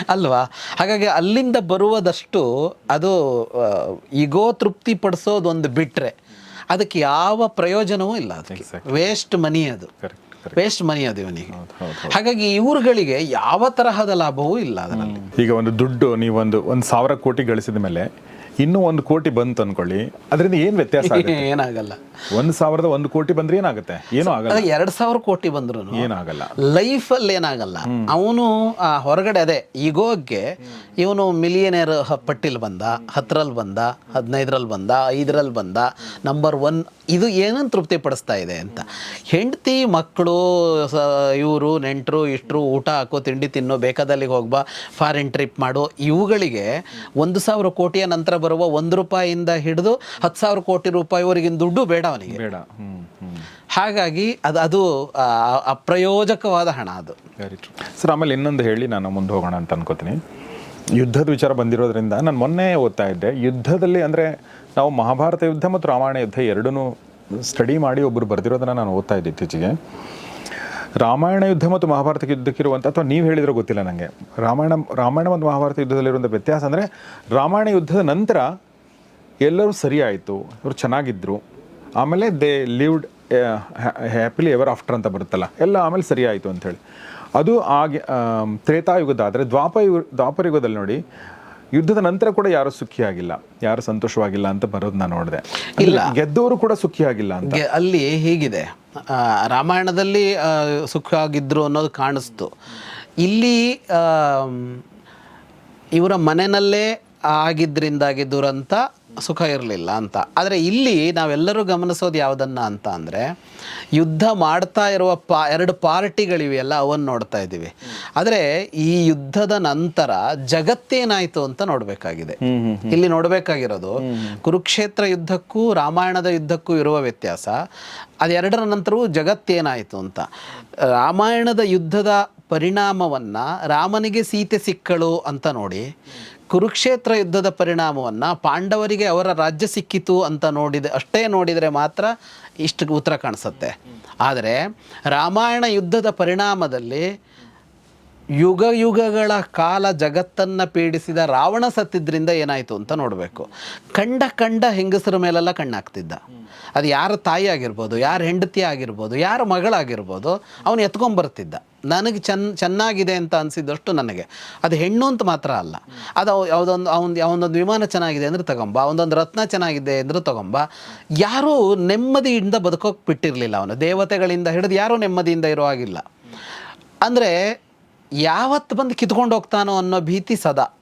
ಅಲ್ವಾ? ಹಾಗಾಗಿ ಅಲ್ಲಿಂದ ಬರುವುದಷ್ಟು ಅದು ಈಗೋ ತೃಪ್ತಿ ಪಡಿಸೋದೊಂದು ಬಿಟ್ಟರೆ ಅದಕ್ಕೆ ಯಾವ ಪ್ರಯೋಜನವೂ ಇಲ್ಲ ಅದಕ್ಕೆ. ವೇಸ್ಟ್ ಮನಿ ಅದು. ವೇಸ್ಟ್ ಮನಿ ಅದು ಇವನಿಗೆ. ಹಾಗಾಗಿ ಇವ್ರುಗಳಿಗೆ ಯಾವ ತರಹದ ಲಾಭವೂ ಇಲ್ಲ ಅದರಲ್ಲಿ. ಈಗ ಒಂದು ದುಡ್ಡು ನೀವೊಂದು ಒಂದು ಸಾವಿರ ಕೋಟಿ ಗಳಿಸಿದ ಮೇಲೆ ಇನ್ನೂ ಒಂದು ಕೋಟಿ ಬಂತು ಅನ್ಕೊಳ್ಳಿ. ಅದರಿಂದ ಏನು ವ್ಯತ್ಯಾಸ ಆಗುತ್ತೆ? ಏನಾಗಲ್ಲ. ಒಂದು ಸಾವಿರದ ಒಂದು ಕೋಟಿ ಬಂದ್ರೆ ಏನಾಗುತ್ತೆ? ಏನೂ ಆಗಲ್ಲ. ಅದೇ ಎರಡ್ ಸಾವಿರ ಕೋಟಿ ಬಂದ್ರು ಏನಾಗಲ್ಲ. ಲೈಫಲ್ಲಿ ಏನಾಗಲ್ಲ. ಅವನು ಹೊರಗಡೆ ಅದೇ ಈಗೋಗ್ಗೆ ಇವನು ಮಿಲಿಯನೇರ್ ಪಟ್ಟಿಲ್ ಬಂದ ಹತ್ತರಲ್ಲಿ ಬಂದ ಹದಿನೈದರಲ್ಲಿ ಬಂದ ಐದರಲ್ಲಿ ಬಂದ ನಂಬರ್ ಒನ್ ಇದು ಏನನ್ನು ತೃಪ್ತಿ ಪಡಿಸ್ತಾ ಇದೆ ಅಂತ. ಹೆಂಡತಿ ಮಕ್ಕಳು ಇವರು ನೆಂಟರು ಇಷ್ಟರು ಊಟ ಹಾಕೋ ತಿಂಡಿ ತಿನ್ನೋ ಬೇಕಾದಲ್ಲಿಗೆ ಹೋಗ್ಬಾ ಫಾರಿನ್ ಟ್ರಿಪ್ ಮಾಡು ಇವುಗಳಿಗೆ ಒಂದು ಸಾವಿರ ಕೋಟಿಯ ನಂತರ ಬರುವ ಒಂದು ರೂಪಾಯಿಯಿಂದ ಹಿಡಿದು ಹತ್ತು ಸಾವಿರ ಕೋಟಿ ರೂಪಾಯಿವರೆಗಿನ ದುಡ್ಡು ಬೇಡ ಅವನಿಗೆ. ಬೇಡ. ಹಾಗಾಗಿ ಅದು ಅದು ಅಪ್ರಯೋಜಕವಾದ ಹಣ ಅದು. ಸರ್ ಆಮೇಲೆ ಇನ್ನೊಂದು ಹೇಳಿ ನಾನು ಮುಂದೆ ಹೋಗೋಣ ಅಂತ ಅನ್ಕೋತೀನಿ. ಯುದ್ಧದ ವಿಚಾರ ಬಂದಿರೋದ್ರಿಂದ ನಾನು ಮೊನ್ನೆ ಓದ್ತಾ ಇದ್ದೆ. ಯುದ್ಧದಲ್ಲಿ ಅಂದರೆ ನಾವು ಮಹಾಭಾರತ ಯುದ್ಧ ಮತ್ತು ರಾಮಾಯಣ ಯುದ್ಧ ಎರಡೂ ಸ್ಟಡಿ ಮಾಡಿ ಒಬ್ಬರು ಬರೆದಿರೋದನ್ನ ನಾನು ಓದ್ತಾ ಇದ್ದೆ ಇತ್ತೀಚೆಗೆ. ರಾಮಾಯಣ ಯುದ್ಧ ಮತ್ತು ಮಹಾಭಾರತ ಯುದ್ಧಕ್ಕಿರುವಂಥ ಅಥವಾ ನೀವು ಹೇಳಿದ್ರೆ ಗೊತ್ತಿಲ್ಲ ನನಗೆ ರಾಮಾಯಣ ರಾಮಾಯಣ ಮತ್ತು ಮಹಾಭಾರತ ಯುದ್ಧದಲ್ಲಿರುವಂಥ ವ್ಯತ್ಯಾಸ ಅಂದರೆ ರಾಮಾಯಣ ಯುದ್ಧದ ನಂತರ ಎಲ್ಲರೂ ಸರಿಯಾಯಿತು ಅವರು ಇವರು ಚೆನ್ನಾಗಿದ್ದರು ಆಮೇಲೆ they lived happily ever after ಅಂತ ಬರುತ್ತಲ್ಲ ಎಲ್ಲ ಆಮೇಲೆ ಸರಿಯಾಯಿತು ಆಯಿತು ಅಂಥೇಳಿ ಅದು ಆಗ ತ್ರೇತಾಯುಗದಾದರೆ ತ್ರೇತಾಯುಗದ ಆದರೆ ದ್ವಾಪಯುಗ ದ್ವಾಪರಯುಗದಲ್ಲಿ ನೋಡಿ ಯುದ್ಧದ ನಂತರ ಕೂಡ ಯಾರು ಸುಖಿಯಾಗಿಲ್ಲ ಯಾರು ಸಂತೋಷವಾಗಿಲ್ಲ ಅಂತ ಬರೋದು ನಾನು ನೋಡಿದೆ ಇಲ್ಲ. ಗೆದ್ದವರು ಕೂಡ ಸುಖಿಯಾಗಿಲ್ಲ ಅಂತ. ಅಲ್ಲಿ ಹೀಗಿದೆ? ರಾಮಾಯಣದಲ್ಲಿ ಸುಖ ಅನ್ನೋದು ಕಾಣಿಸ್ತು. ಇಲ್ಲಿ ಇವರ ಮನೆಯಲ್ಲೇ ಆಗಿದ್ದರಿಂದಾಗಿ ದುರಂತ ಸುಖ ಇರಲಿಲ್ಲ ಅಂತ. ಆದರೆ ಇಲ್ಲಿ ನಾವೆಲ್ಲರೂ ಗಮನಿಸೋದು ಯಾವುದನ್ನು ಅಂತ ಅಂದರೆ ಯುದ್ಧ ಮಾಡ್ತಾ ಇರುವ ಪಾ ಎರಡು ಪಾರ್ಟಿಗಳಿವೆಯಲ್ಲ ಅವನ್ನು ನೋಡ್ತಾ ಇದ್ದೀವಿ. ಆದರೆ ಈ ಯುದ್ಧದ ನಂತರ ಜಗತ್ತೇನಾಯಿತು ಅಂತ ನೋಡಬೇಕಾಗಿದೆ. ಇಲ್ಲಿ ನೋಡಬೇಕಾಗಿರೋದು ಕುರುಕ್ಷೇತ್ರ ಯುದ್ಧಕ್ಕೂ ರಾಮಾಯಣದ ಯುದ್ಧಕ್ಕೂ ಇರುವ ವ್ಯತ್ಯಾಸ. ಅದೆರಡರ ನಂತರವೂ ಜಗತ್ತೇನಾಯಿತು ಅಂತ. ರಾಮಾಯಣದ ಯುದ್ಧದ ಪರಿಣಾಮವನ್ನು ರಾಮನಿಗೆ ಸೀತೆ ಸಿಕ್ಕಳು ಅಂತ ನೋಡಿ ಕುರುಕ್ಷೇತ್ರ ಯುದ್ಧದ ಪರಿಣಾಮವನ್ನು ಪಾಂಡವರಿಗೆ ಅವರ ರಾಜ್ಯ ಸಿಕ್ಕಿತು ಅಂತ ನೋಡಿದ, ಅಷ್ಟೇ ನೋಡಿದರೆ ಮಾತ್ರ ಇಷ್ಟು ಉತ್ತರ ಕಾಣಿಸುತ್ತೆ. ಆದರೆ ರಾಮಾಯಣ ಯುದ್ಧದ ಪರಿಣಾಮದಲ್ಲಿ ಯುಗ ಯುಗಗಳ ಕಾಲ ಜಗತ್ತನ್ನು ಪೀಡಿಸಿದ ರಾವಣ ಸತ್ತಿದ್ರಿಂದ ಏನಾಯಿತು ಅಂತ ನೋಡಬೇಕು. ಕಂಡ ಕಂಡ ಹೆಂಗಸರ ಮೇಲೆಲ್ಲ ಕಣ್ಣಾಗ್ತಿದ್ದ. ಅದು ಯಾರ ತಾಯಿ ಆಗಿರ್ಬೋದು, ಯಾರ ಹೆಂಡತಿ ಆಗಿರ್ಬೋದು, ಯಾರ ಮಗಳಾಗಿರ್ಬೋದು, ಅವನು ಎತ್ಕೊಂಬರ್ತಿದ್ದ ನನಗೆ ಚೆನ್ನ ಚೆನ್ನಾಗಿದೆ ಅಂತ ಅನಿಸಿದಷ್ಟು ನನಗೆ. ಅದು ಹೆಣ್ಣು ಅಂತ ಮಾತ್ರ ಅಲ್ಲ. ಅದು ಯಾವುದೊಂದು, ಅವನ ಅವನೊಂದು ವಿಮಾನ ಚೆನ್ನಾಗಿದೆ ಅಂದರೆ ತಗೊಂಬ ಅವನೊಂದು ರತ್ನ ಚೆನ್ನಾಗಿದೆ ಅಂದರೆ ತಗೊಂಬ. ಯಾರೂ ನೆಮ್ಮದಿಯಿಂದ ಬದುಕೋಕೆ ಬಿಟ್ಟಿರಲಿಲ್ಲ ಅವನು. ದೇವತೆಗಳಿಂದ ಹಿಡಿದು ಯಾರೂ ನೆಮ್ಮದಿಯಿಂದ ಇರೋ ಹಾಗಿಲ್ಲ. ಅಂದರೆ ಯಾವತ್ತು ಬಂದು ಕಿತ್ಕೊಂಡು ಹೋಗ್ತಾನೋ ಅನ್ನೋ ಭೀತಿ ಸದಾ.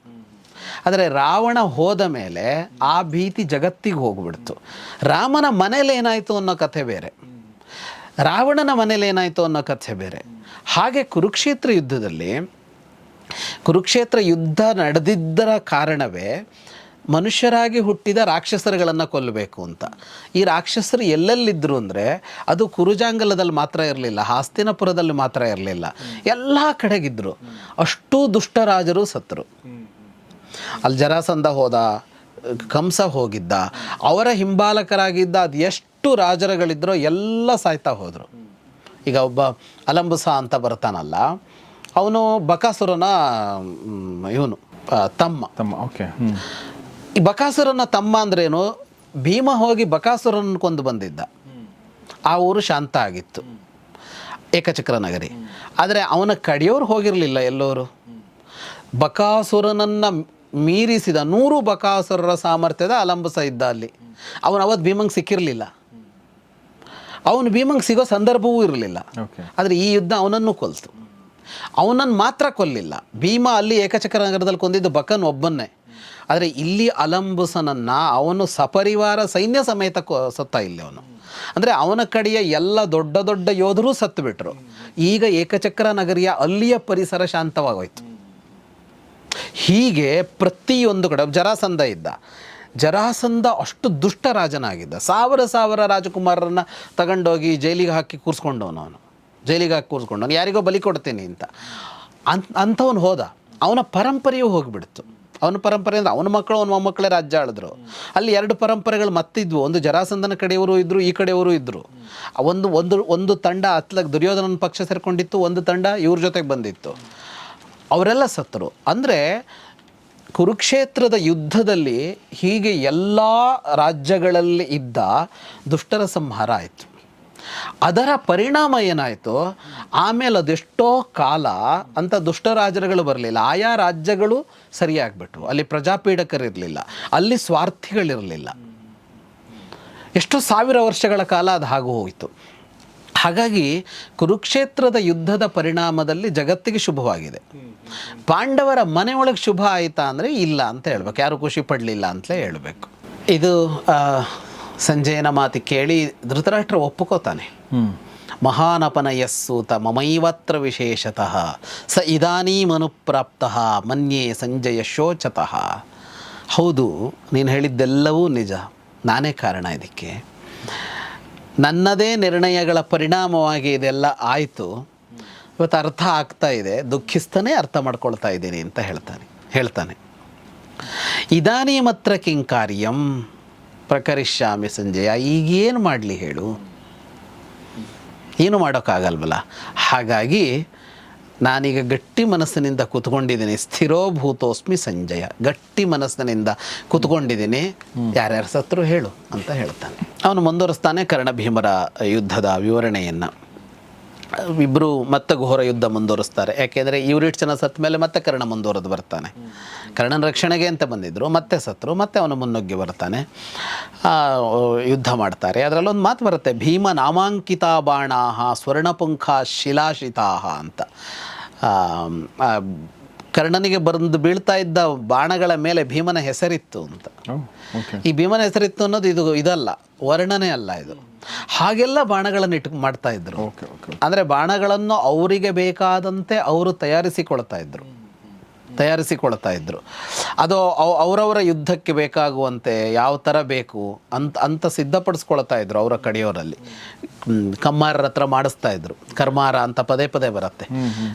ಆದರೆ ರಾವಣ ಹೋದ ಮೇಲೆ ಆ ಭೀತಿ ಜಗತ್ತಿಗೆ ಹೋಗ್ಬಿಡ್ತು. ರಾಮನ ಮನೇಲಿ ಏನಾಯಿತು ಅನ್ನೋ ಕಥೆ ಬೇರೆ. ರಾವಣನ ಮನೇಲಿ ಏನಾಯಿತು ಅನ್ನೋ ಕಥೆ ಬೇರೆ. ಹಾಗೆ ಕುರುಕ್ಷೇತ್ರ ಯುದ್ಧದಲ್ಲಿ, ಕುರುಕ್ಷೇತ್ರ ಯುದ್ಧ ನಡೆದಿದ್ದರ ಕಾರಣವೇ ಮನುಷ್ಯರಾಗಿ ಹುಟ್ಟಿದ ರಾಕ್ಷಸರುಗಳನ್ನು ಕೊಲ್ಲಬೇಕು ಅಂತ. ಈ ರಾಕ್ಷಸರು ಎಲ್ಲೆಲ್ಲಿದ್ದರು ಅಂದರೆ ಅದು ಕುರುಜಾಂಗಲದಲ್ಲಿ ಮಾತ್ರ ಇರಲಿಲ್ಲ, ಹಾಸ್ತಿನಪುರದಲ್ಲಿ ಮಾತ್ರ ಇರಲಿಲ್ಲ. ಎಲ್ಲ ಕಡೆಗಿದ್ದರು ಅಷ್ಟು ದುಷ್ಟರಾಜರು ಸತ್ತರು ಅಲ್ಲಿ ಜರಾಸಂಧ ಹೋದ, ಕಂಸ ಹೋಗಿದ್ದ, ಅವರ ಹಿಂಬಾಲಕರಾಗಿದ್ದ ಅದು ಎಷ್ಟು ರಾಜರುಗಳಿದ್ರೋ ಎಲ್ಲ ಸಾಯ್ತಾ ಹೋದರು. ಈಗ ಒಬ್ಬ ಅಲಂಬುಸ ಅಂತ ಬರ್ತಾನಲ್ಲ, ಅವನು ಬಕಾಸುರನ ಇವನು ತಮ್ಮ. ತಮ್ಮ, ಓಕೆ ಈ ಬಕಾಸುರನ ತಮ್ಮ ಅಂದ್ರೇನು? ಭೀಮ ಹೋಗಿ ಬಕಾಸುರನ ಕೊಂದು ಬಂದಿದ್ದ. ಆ ಊರು ಶಾಂತ ಆಗಿತ್ತು. ಏಕಚಕ್ರ ನಗರಿ. ಆದರೆ ಅವನ ಕಡೆಯವರು ಹೋಗಿರಲಿಲ್ಲ ಎಲ್ಲವರು ಬಕಾಸುರನನ್ನು ಮೀರಿಸಿದ ನೂರು ಬಕಾಸುರರ ಸಾಮರ್ಥ್ಯದ ಅಲಂಬಸ ಇದ್ದ ಅಲ್ಲಿ. ಅವನು ಅವತ್ತು ಭೀಮಂಗೆ ಸಿಕ್ಕಿರಲಿಲ್ಲ. ಅವನು ಭೀಮಂಗೆ ಸಿಗೋ ಸಂದರ್ಭವೂ ಇರಲಿಲ್ಲ. ಆದರೆ ಈ ಯುದ್ಧ ಅವನನ್ನು ಕೊಲ್ತು. ಅವನನ್ನು ಮಾತ್ರ ಕೊಲ್ಲಿಲ್ಲ. ಭೀಮ ಅಲ್ಲಿ ಏಕಚಕ್ರ ನಗರದಲ್ಲಿ ಕೊಂದಿದ್ದು ಬಕನ್ ಒಬ್ಬನ್ನೇ. ಆದರೆ ಇಲ್ಲಿ ಅಲಂಬುಸನನ್ನು ಅವನು ಸಪರಿವಾರ ಸೈನ್ಯ ಸಮೇತ ಸತ್ತ ಇಲ್ಲಿ ಅವನು. ಅಂದರೆ ಅವನ ಕಡೆಯ ಎಲ್ಲ ದೊಡ್ಡ ದೊಡ್ಡ ಯೋಧರು ಸತ್ತು ಬಿಟ್ರು ಈಗ ಏಕಚಕ್ರ ನಗರಿಯ ಅಲ್ಲಿಯ ಪರಿಸರ ಶಾಂತವಾಗೋಯ್ತು. ಹೀಗೆ ಪ್ರತಿಯೊಂದು ಕಡೆ, ಜರಾಸಂಧ ಇದ್ದ. ಜರಾಸಂಧ ಅಷ್ಟು ದುಷ್ಟ ರಾಜನಾಗಿದ್ದ. ಸಾವಿರ ಸಾವಿರ ರಾಜಕುಮಾರರನ್ನ ತಗೊಂಡೋಗಿ ಜೈಲಿಗೆ ಹಾಕಿ ಕೂರಿಸ್ಕೊಂಡವನು ಅವನು. ಜೈಲಿಗೆ ಹಾಕಿ ಕೂರಿಸ್ಕೊಂಡವನು. ಯಾರಿಗೋ ಬಲಿ ಕೊಡ್ತೀನಿ ಅಂತ. ಅಂತ್ ಅಂಥವನು ಹೋದ. ಅವನ ಪರಂಪರೆಯೂ ಹೋಗಿಬಿಡ್ತು. ಅವನ ಪರಂಪರೆ ಅಂದ್ರೆ ಅವನ ಮಕ್ಕಳು ಅವನ ಮೊಮ್ಮಕ್ಕಳೇ ರಾಜ್ಯ ಆಳಿದ್ರು. ಅಲ್ಲಿ ಎರಡು ಪರಂಪರೆಗಳು ಮತ್ತಿದ್ವು. ಒಂದು ಜರಾಸಂಧನ ಕಡೆಯವರು ಇದ್ದರು ಈ ಕಡೆಯವರು ಇದ್ದರು ಒಂದು ಒಂದು ಒಂದು ತಂಡ ಹತ್ಲಕ್ ದುರ್ಯೋಧನನ ಪಕ್ಷ ಸೇರ್ಕೊಂಡಿತ್ತು, ಒಂದು ತಂಡ ಇವ್ರ ಜೊತೆಗೆ ಬಂದಿತ್ತು. ಅವರೆಲ್ಲ ಸತ್ತರು. ಅಂದರೆ ಕುರುಕ್ಷೇತ್ರದ ಯುದ್ಧದಲ್ಲಿ ಹೀಗೆ ಎಲ್ಲ ರಾಜ್ಯಗಳಲ್ಲಿ ಇದ್ದ ದುಷ್ಟರ ಸಂಹಾರ ಆಯಿತು. ಅದರ ಪರಿಣಾಮ ಏನಾಯಿತು? ಆಮೇಲೆ ಅದೆಷ್ಟೋ ಕಾಲ ಅಂತ ದುಷ್ಟರಾಜರುಗಳು ಬರಲಿಲ್ಲ. ಆಯಾ ರಾಜ್ಯಗಳು ಸರಿಯಾಗ್ಬಿಟ್ವು. ಅಲ್ಲಿ ಪ್ರಜಾಪೀಡಕರಿರಲಿಲ್ಲ ಅಲ್ಲಿ ಸ್ವಾರ್ಥಿಗಳಿರಲಿಲ್ಲ ಎಷ್ಟು ಸಾವಿರ ವರ್ಷಗಳ ಕಾಲ ಅದು ಹಾಗೂ ಹೋಯಿತು. ಹಾಗಾಗಿ ಕುರುಕ್ಷೇತ್ರದ ಯುದ್ಧದ ಪರಿಣಾಮದಲ್ಲಿ ಜಗತ್ತಿಗೆ ಶುಭವಾಗಿದೆ. ಪಾಂಡವರ ಮನೆಯೊಳಗೆ ಶುಭ ಆಯಿತಾ ಅಂದರೆ ಇಲ್ಲ ಅಂತ ಹೇಳ್ಬೇಕು. ಯಾರು ಖುಷಿ ಪಡಲಿಲ್ಲ ಅಂತಲೇ ಹೇಳಬೇಕು. ಇದು ಸಂಜಯನ ಮಾತು ಕೇಳಿ ಧೃತರಾಷ್ಟ್ರ ಒಪ್ಪುಕೋತಾನೆ ಹ್ಞೂ ಮಹಾನಪನ ಯಸ್ಸೂತ ಮಮೈವತ್ರ ವಿಶೇಷತಃ. ಸ ಇದಾನೀಮನುಪ್ರಾಪ್ತ ಮನ್ಯೇ ಸಂಜಯ ಶೋಚತಃ. ಹೌದು ನೀನು ಹೇಳಿದ್ದೆಲ್ಲವೂ ನಿಜ. ನಾನೇ ಕಾರಣ ಇದಕ್ಕೆ. ನನ್ನದೇ ನಿರ್ಣಯಗಳ ಪರಿಣಾಮವಾಗಿ ಇದೆಲ್ಲ ಆಯಿತು. ಇವತ್ತು ಅರ್ಥ ಆಗ್ತಾ ಇದೆ. ದುಃಖಿಸ್ತಾನೆ ಅರ್ಥ ಮಾಡ್ಕೊಳ್ತಾ ಇದ್ದೀನಿ ಅಂತ ಹೇಳ್ತಾನೆ. ಹೇಳ್ತಾನೆ. ಇದಾನೀಮತ್ರ ಕಿಂಕಾರ್ಯಂ ಪ್ರಕರಿಷ್ಯಾಮಿ ಸಂಜಯ ಈಗೇನು ಮಾಡಲಿ ಹೇಳು? ಏನು ಮಾಡೋಕ್ಕಾಗಲ್ವಲ್ಲ? ಹಾಗಾಗಿ ನಾನೀಗ ಗಟ್ಟಿ ಮನಸ್ಸಿನಿಂದ ಕೂತ್ಕೊಂಡಿದ್ದೀನಿ. ಸ್ಥಿರೋಭೂತೋಸ್ಮಿ ಸಂಜಯ, ಗಟ್ಟಿ ಮನಸ್ಸಿನಿಂದ ಕೂತ್ಕೊಂಡಿದ್ದೀನಿ. ಯಾರ್ಯಾರು ಸತ್ರು ಹೇಳು ಅಂತ ಹೇಳ್ತಾನೆ. ಅವನು ಮುಂದುವರಿಸ್ತಾನೆ ಕರ್ಣಭೀಮರ ಯುದ್ಧದ ವಿವರಣೆಯನ್ನು. ಇಬ್ಬರು ಮತ್ತೆ ಘೋರ ಯುದ್ಧ ಮುಂದುವರಿಸ್ತಾರೆ. ಯಾಕೆಂದರೆ ಇವ್ರಿಟ್ ಜನ ಸತ್ತ ಮೇಲೆ ಮತ್ತೆ ಕರ್ಣ ಮುಂದುವರೆದು ಬರ್ತಾನೆ. ಕರ್ಣನ ರಕ್ಷಣೆಗೆ ಅಂತ ಬಂದಿದ್ದರು ಮತ್ತೆ ಸತ್ರು ಮತ್ತೆ ಅವನು ಮುನ್ನುಗ್ಗಿ ಬರ್ತಾನೆ. ಯುದ್ಧ ಮಾಡ್ತಾರೆ. ಅದರಲ್ಲೊಂದು ಮಾತು ಬರುತ್ತೆ ಭೀಮ ನಾಮಾಂಕಿತ ಬಾಣಾಹ ಸ್ವರ್ಣಪುಂಖ ಶಿಲಾಶಿತಾಹ ಅಂತ. ಕರ್ಣನಿಗೆ ಬಂದು ಬೀಳ್ತಾ ಇದ್ದ ಬಾಣಗಳ ಮೇಲೆ ಭೀಮನ ಹೆಸರಿತ್ತು ಅಂತ. ಈ ಭೀಮನ ಹೆಸರಿತ್ತು ಅನ್ನೋದು ಇದು ಇದಲ್ಲ ವರ್ಣನೆ ಅಲ್ಲ ಇದು. ಹಾಗೆಲ್ಲ ಬಾಣಗಳನ್ನು ಇಟ್ಟು ಮಾಡ್ತಾ ಇದ್ರು. ಓಕೆ ಓಕೆ ಅಂದರೆ ಬಾಣಗಳನ್ನು ಅವರಿಗೆ ಬೇಕಾದಂತೆ ಅವರು ತಯಾರಿಸಿಕೊಳ್ತಾ ಇದ್ರು. ತಯಾರಿಸಿಕೊಳ್ತಾ ಇದ್ರು. ಅದು ಅವ್- ಅವರವರ ಯುದ್ಧಕ್ಕೆ ಬೇಕಾಗುವಂತೆ ಯಾವ ಥರ ಬೇಕು ಅಂತ ಅಂತ ಸಿದ್ಧಪಡಿಸ್ಕೊಳ್ತಾ ಇದ್ರು ಅವರ ಕಡೆಯವರಲ್ಲಿ. ಹ್ಮ್, ಕಮ್ಮಾರರ ಹತ್ರ ಮಾಡಿಸ್ತಾ ಇದ್ರು. ಕರ್ಮಾರ ಅಂತ ಪದೇ ಪದೇ ಬರುತ್ತೆ.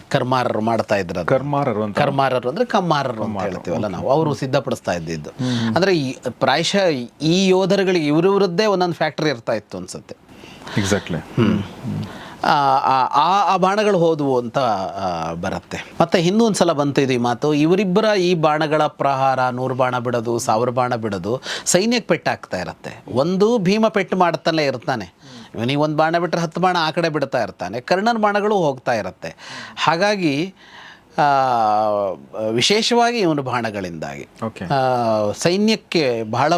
ಕರ್ಮಾರರು ಮಾಡ್ತಾ ಇದ್ರು ಕರ್ಮಾರರು ಕರ್ಮಾರರು ಅಂದ್ರೆ ಕಮ್ಮಾರರು ಅಂತ ಹೇಳ್ತೀವಲ್ಲ ನಾವು. ಅವರು ಸಿದ್ಧಪಡಿಸ್ತಾ ಇದ್ದಿದ್ದು. ಅಂದ್ರೆ ಈ ಪ್ರಾಯಶಃ ಈ ಯೋಧರುಗಳಿಗೆ ಇವರಿವರದ್ದೇ ಒಂದೊಂದು ಫ್ಯಾಕ್ಟ್ರಿ ಇರ್ತಾ ಇತ್ತು ಅನ್ಸುತ್ತೆ. ಎಕ್ಸಾಕ್ಟ್ಲಿ ಆ ಆ- ಆ- ಆ ಬಾಣಗಳು ಹೋದವು ಅಂತ ಬರುತ್ತೆ. ಮತ್ತೆ ಹಿಂದೊಂದು ಸಲ ಬಂತು ಇದು ಈ ಮಾತು. ಇವರಿಬ್ಬರ ಈ ಬಾಣಗಳ ಪ್ರಹಾರ ನೂರು ಬಾಣ ಬಿಡೋದು ಸಾವಿರ ಬಾಣ ಬಿಡೋದು ಸೈನ್ಯಕ್ಕೆ ಪೆಟ್ಟಾಗ್ತಾ ಇರುತ್ತೆ. ಒಂದು ಭೀಮ ಪೆಟ್ಟು ಮಾಡ್ತಾನೆ ಇರ್ತಾನೆ. ಇವನಿಗೆ ಒಂದು ಬಾಣ ಬಿಟ್ಟರೆ ಹತ್ತು ಬಾಣ ಆ ಕಡೆ ಬಿಡ್ತಾ ಇರ್ತಾನೆ. ಕರ್ಣನ ಬಾಣಗಳು ಹೋಗ್ತಾ ಇರುತ್ತೆ. ಹಾಗಾಗಿ ವಿಶೇಷವಾಗಿ ಇವನು ಬಾಣಗಳಿಂದಾಗಿ. ಸೈನ್ಯಕ್ಕೆ ಬಹಳ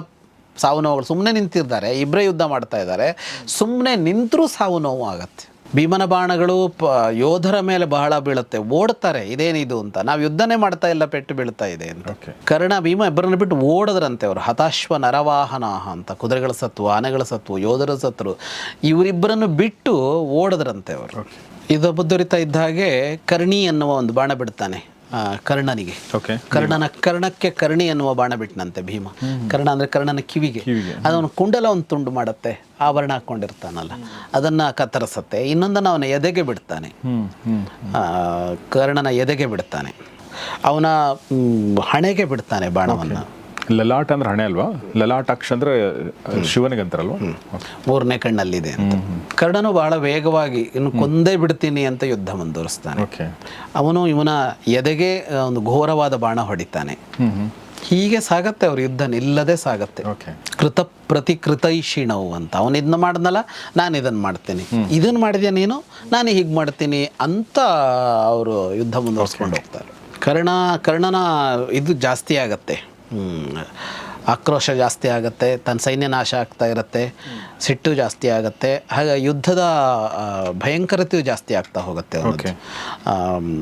ಸಾವು ನೋವುಗಳು ಸುಮ್ಮನೆ ನಿಂತಿದ್ದಾರೆ. ಇಬ್ಬರೇ ಯುದ್ಧ ಮಾಡ್ತಾ ಇದ್ದಾರೆ. ಸುಮ್ಮನೆ ನಿಂತರೂ ಸಾವು ನೋವು ಆಗತ್ತೆ. ಭೀಮನ ಬಾಣಗಳು ಪ ಯೋಧರ ಮೇಲೆ ಬಹಳ ಬೀಳುತ್ತೆ ಓಡ್ತಾರೆ ಇದೇನಿದು ಅಂತ. ನಾವು ಯುದ್ಧನೇ ಮಾಡ್ತಾ ಇಲ್ಲ ಪೆಟ್ಟು ಬೀಳ್ತಾ ಇದೆ ಅಂತ. ಕರ್ಣ ಭೀಮ ಇಬ್ಬರನ್ನ ಬಿಟ್ಟು ಓಡದ್ರಂತೆ ಅವರು. ಹತಾಶ್ವ ನರವಾಹನ ಅಂತ. ಕುದುರೆಗಳ ಸತ್ವ ಆನೆಗಳ ಸತ್ವ ಯೋಧರ ಸತ್ರು. ಇವರಿಬ್ಬರನ್ನು ಬಿಟ್ಟು ಓಡದ್ರಂತೆ ಅವರು. ಇದು ಬುದ್ಧರಿತ ಇದ್ದ ಹಾಗೆ ಕರ್ಣಿ ಅನ್ನುವ ಒಂದು ಬಾಣ ಬಿಡ್ತಾನೆ. ಕರ್ಣನಿಗೆ. ಓಕೆ. ಕರ್ಣನ ಕರ್ಣಕ್ಕೆ ಕರ್ಣಿ ಎನ್ನುವ ಬಾಣ ಬಿಟ್ಟನಂತೆ ಭೀಮ ಕರ್ಣ ಅಂದ್ರೆ ಕರ್ಣನ ಕಿವಿಗೆ. ಅದನ್ನು ಅದವನು ಕುಂಡಲ ಒಂದು ತುಂಡು ಮಾಡುತ್ತೆ. ಆಭರಣ ಹಾಕೊಂಡಿರ್ತಾನಲ್ಲ. ಅದನ್ನ ಕತ್ತರಿಸತ್ತೆ. ಇನ್ನೊಂದನ್ನು ಅವನ ಎದೆಗೆ ಬಿಡ್ತಾನೆ. ಕರ್ಣನ ಎದೆಗೆ ಬಿಡ್ತಾನೆ. ಅವನ ಹಣೆಗೆ ಬಿಡ್ತಾನೆ ಬಾಣವನ್ನು. ಲಲಾಟ್ ಅಂದ್ರೆ ಹಣೆ ಅಲ್ವಾ? ಅಕ್ಷ ಅಂದ್ರೆ ಶಿವನಿಗೆ ಅಂತಾರಲ್ವಾ. ಮೂರನೇ ಕಣ್ಣಲ್ಲಿದೆ ಅಂತ. ಕರ್ಣನು ಬಹಳ ವೇಗವಾಗಿ ಇನ್ನು ಕೊಂದೇ ಬಿಡ್ತೀನಿ ಅಂತ ಯುದ್ಧ ಮುಂದುವರಿಸ್ತಾನೆ ಓಕೆ. ಅವನು ಇವನ ಎದೆಗೆ ಒಂದು ಘೋರವಾದ ಬಾಣ ಹೊಡಿತಾನೆ. ಹೀಗೆ ಸಾಗತ್ತೆ ಅವ್ರ ಯುದ್ಧ ನಿಲ್ಲದೆ ಸಾಗತ್ತೆ. ಕೃತ ಕೃತ ಪ್ರತಿಕೃತೈಷಿಣವು ಅಂತ. ಅವನು ಇದನ್ನ ಮಾಡ್ದಲ್ಲ ನಾನು ಇದನ್ನು ಮಾಡ್ತೀನಿ. ಇದನ್ನು ಮಾಡಿದ್ಯಾ ನೀನು? ನಾನು ಹೀಗೆ ಮಾಡ್ತೀನಿ ಅಂತ ಅವರು ಯುದ್ಧ ಮುಂದುವರ್ಸ್ಕೊಂಡು ಹೋಗ್ತಾರೆ. ಕರ್ಣ ಕರ್ಣನ ಇದು ಜಾಸ್ತಿ ಆಗತ್ತೆ. ಆಕ್ರೋಶ ಜಾಸ್ತಿ ಆಗುತ್ತೆ ತನ್ನ ಸೈನ್ಯ ನಾಶ ಆಗ್ತಾ ಇರುತ್ತೆ ಸಿಟ್ಟು ಜಾಸ್ತಿ ಆಗುತ್ತೆ ಹಾಗೆ ಯುದ್ಧದ ಭಯಂಕರತೆಯು ಜಾಸ್ತಿ ಆಗ್ತಾ ಹೋಗುತ್ತೆ.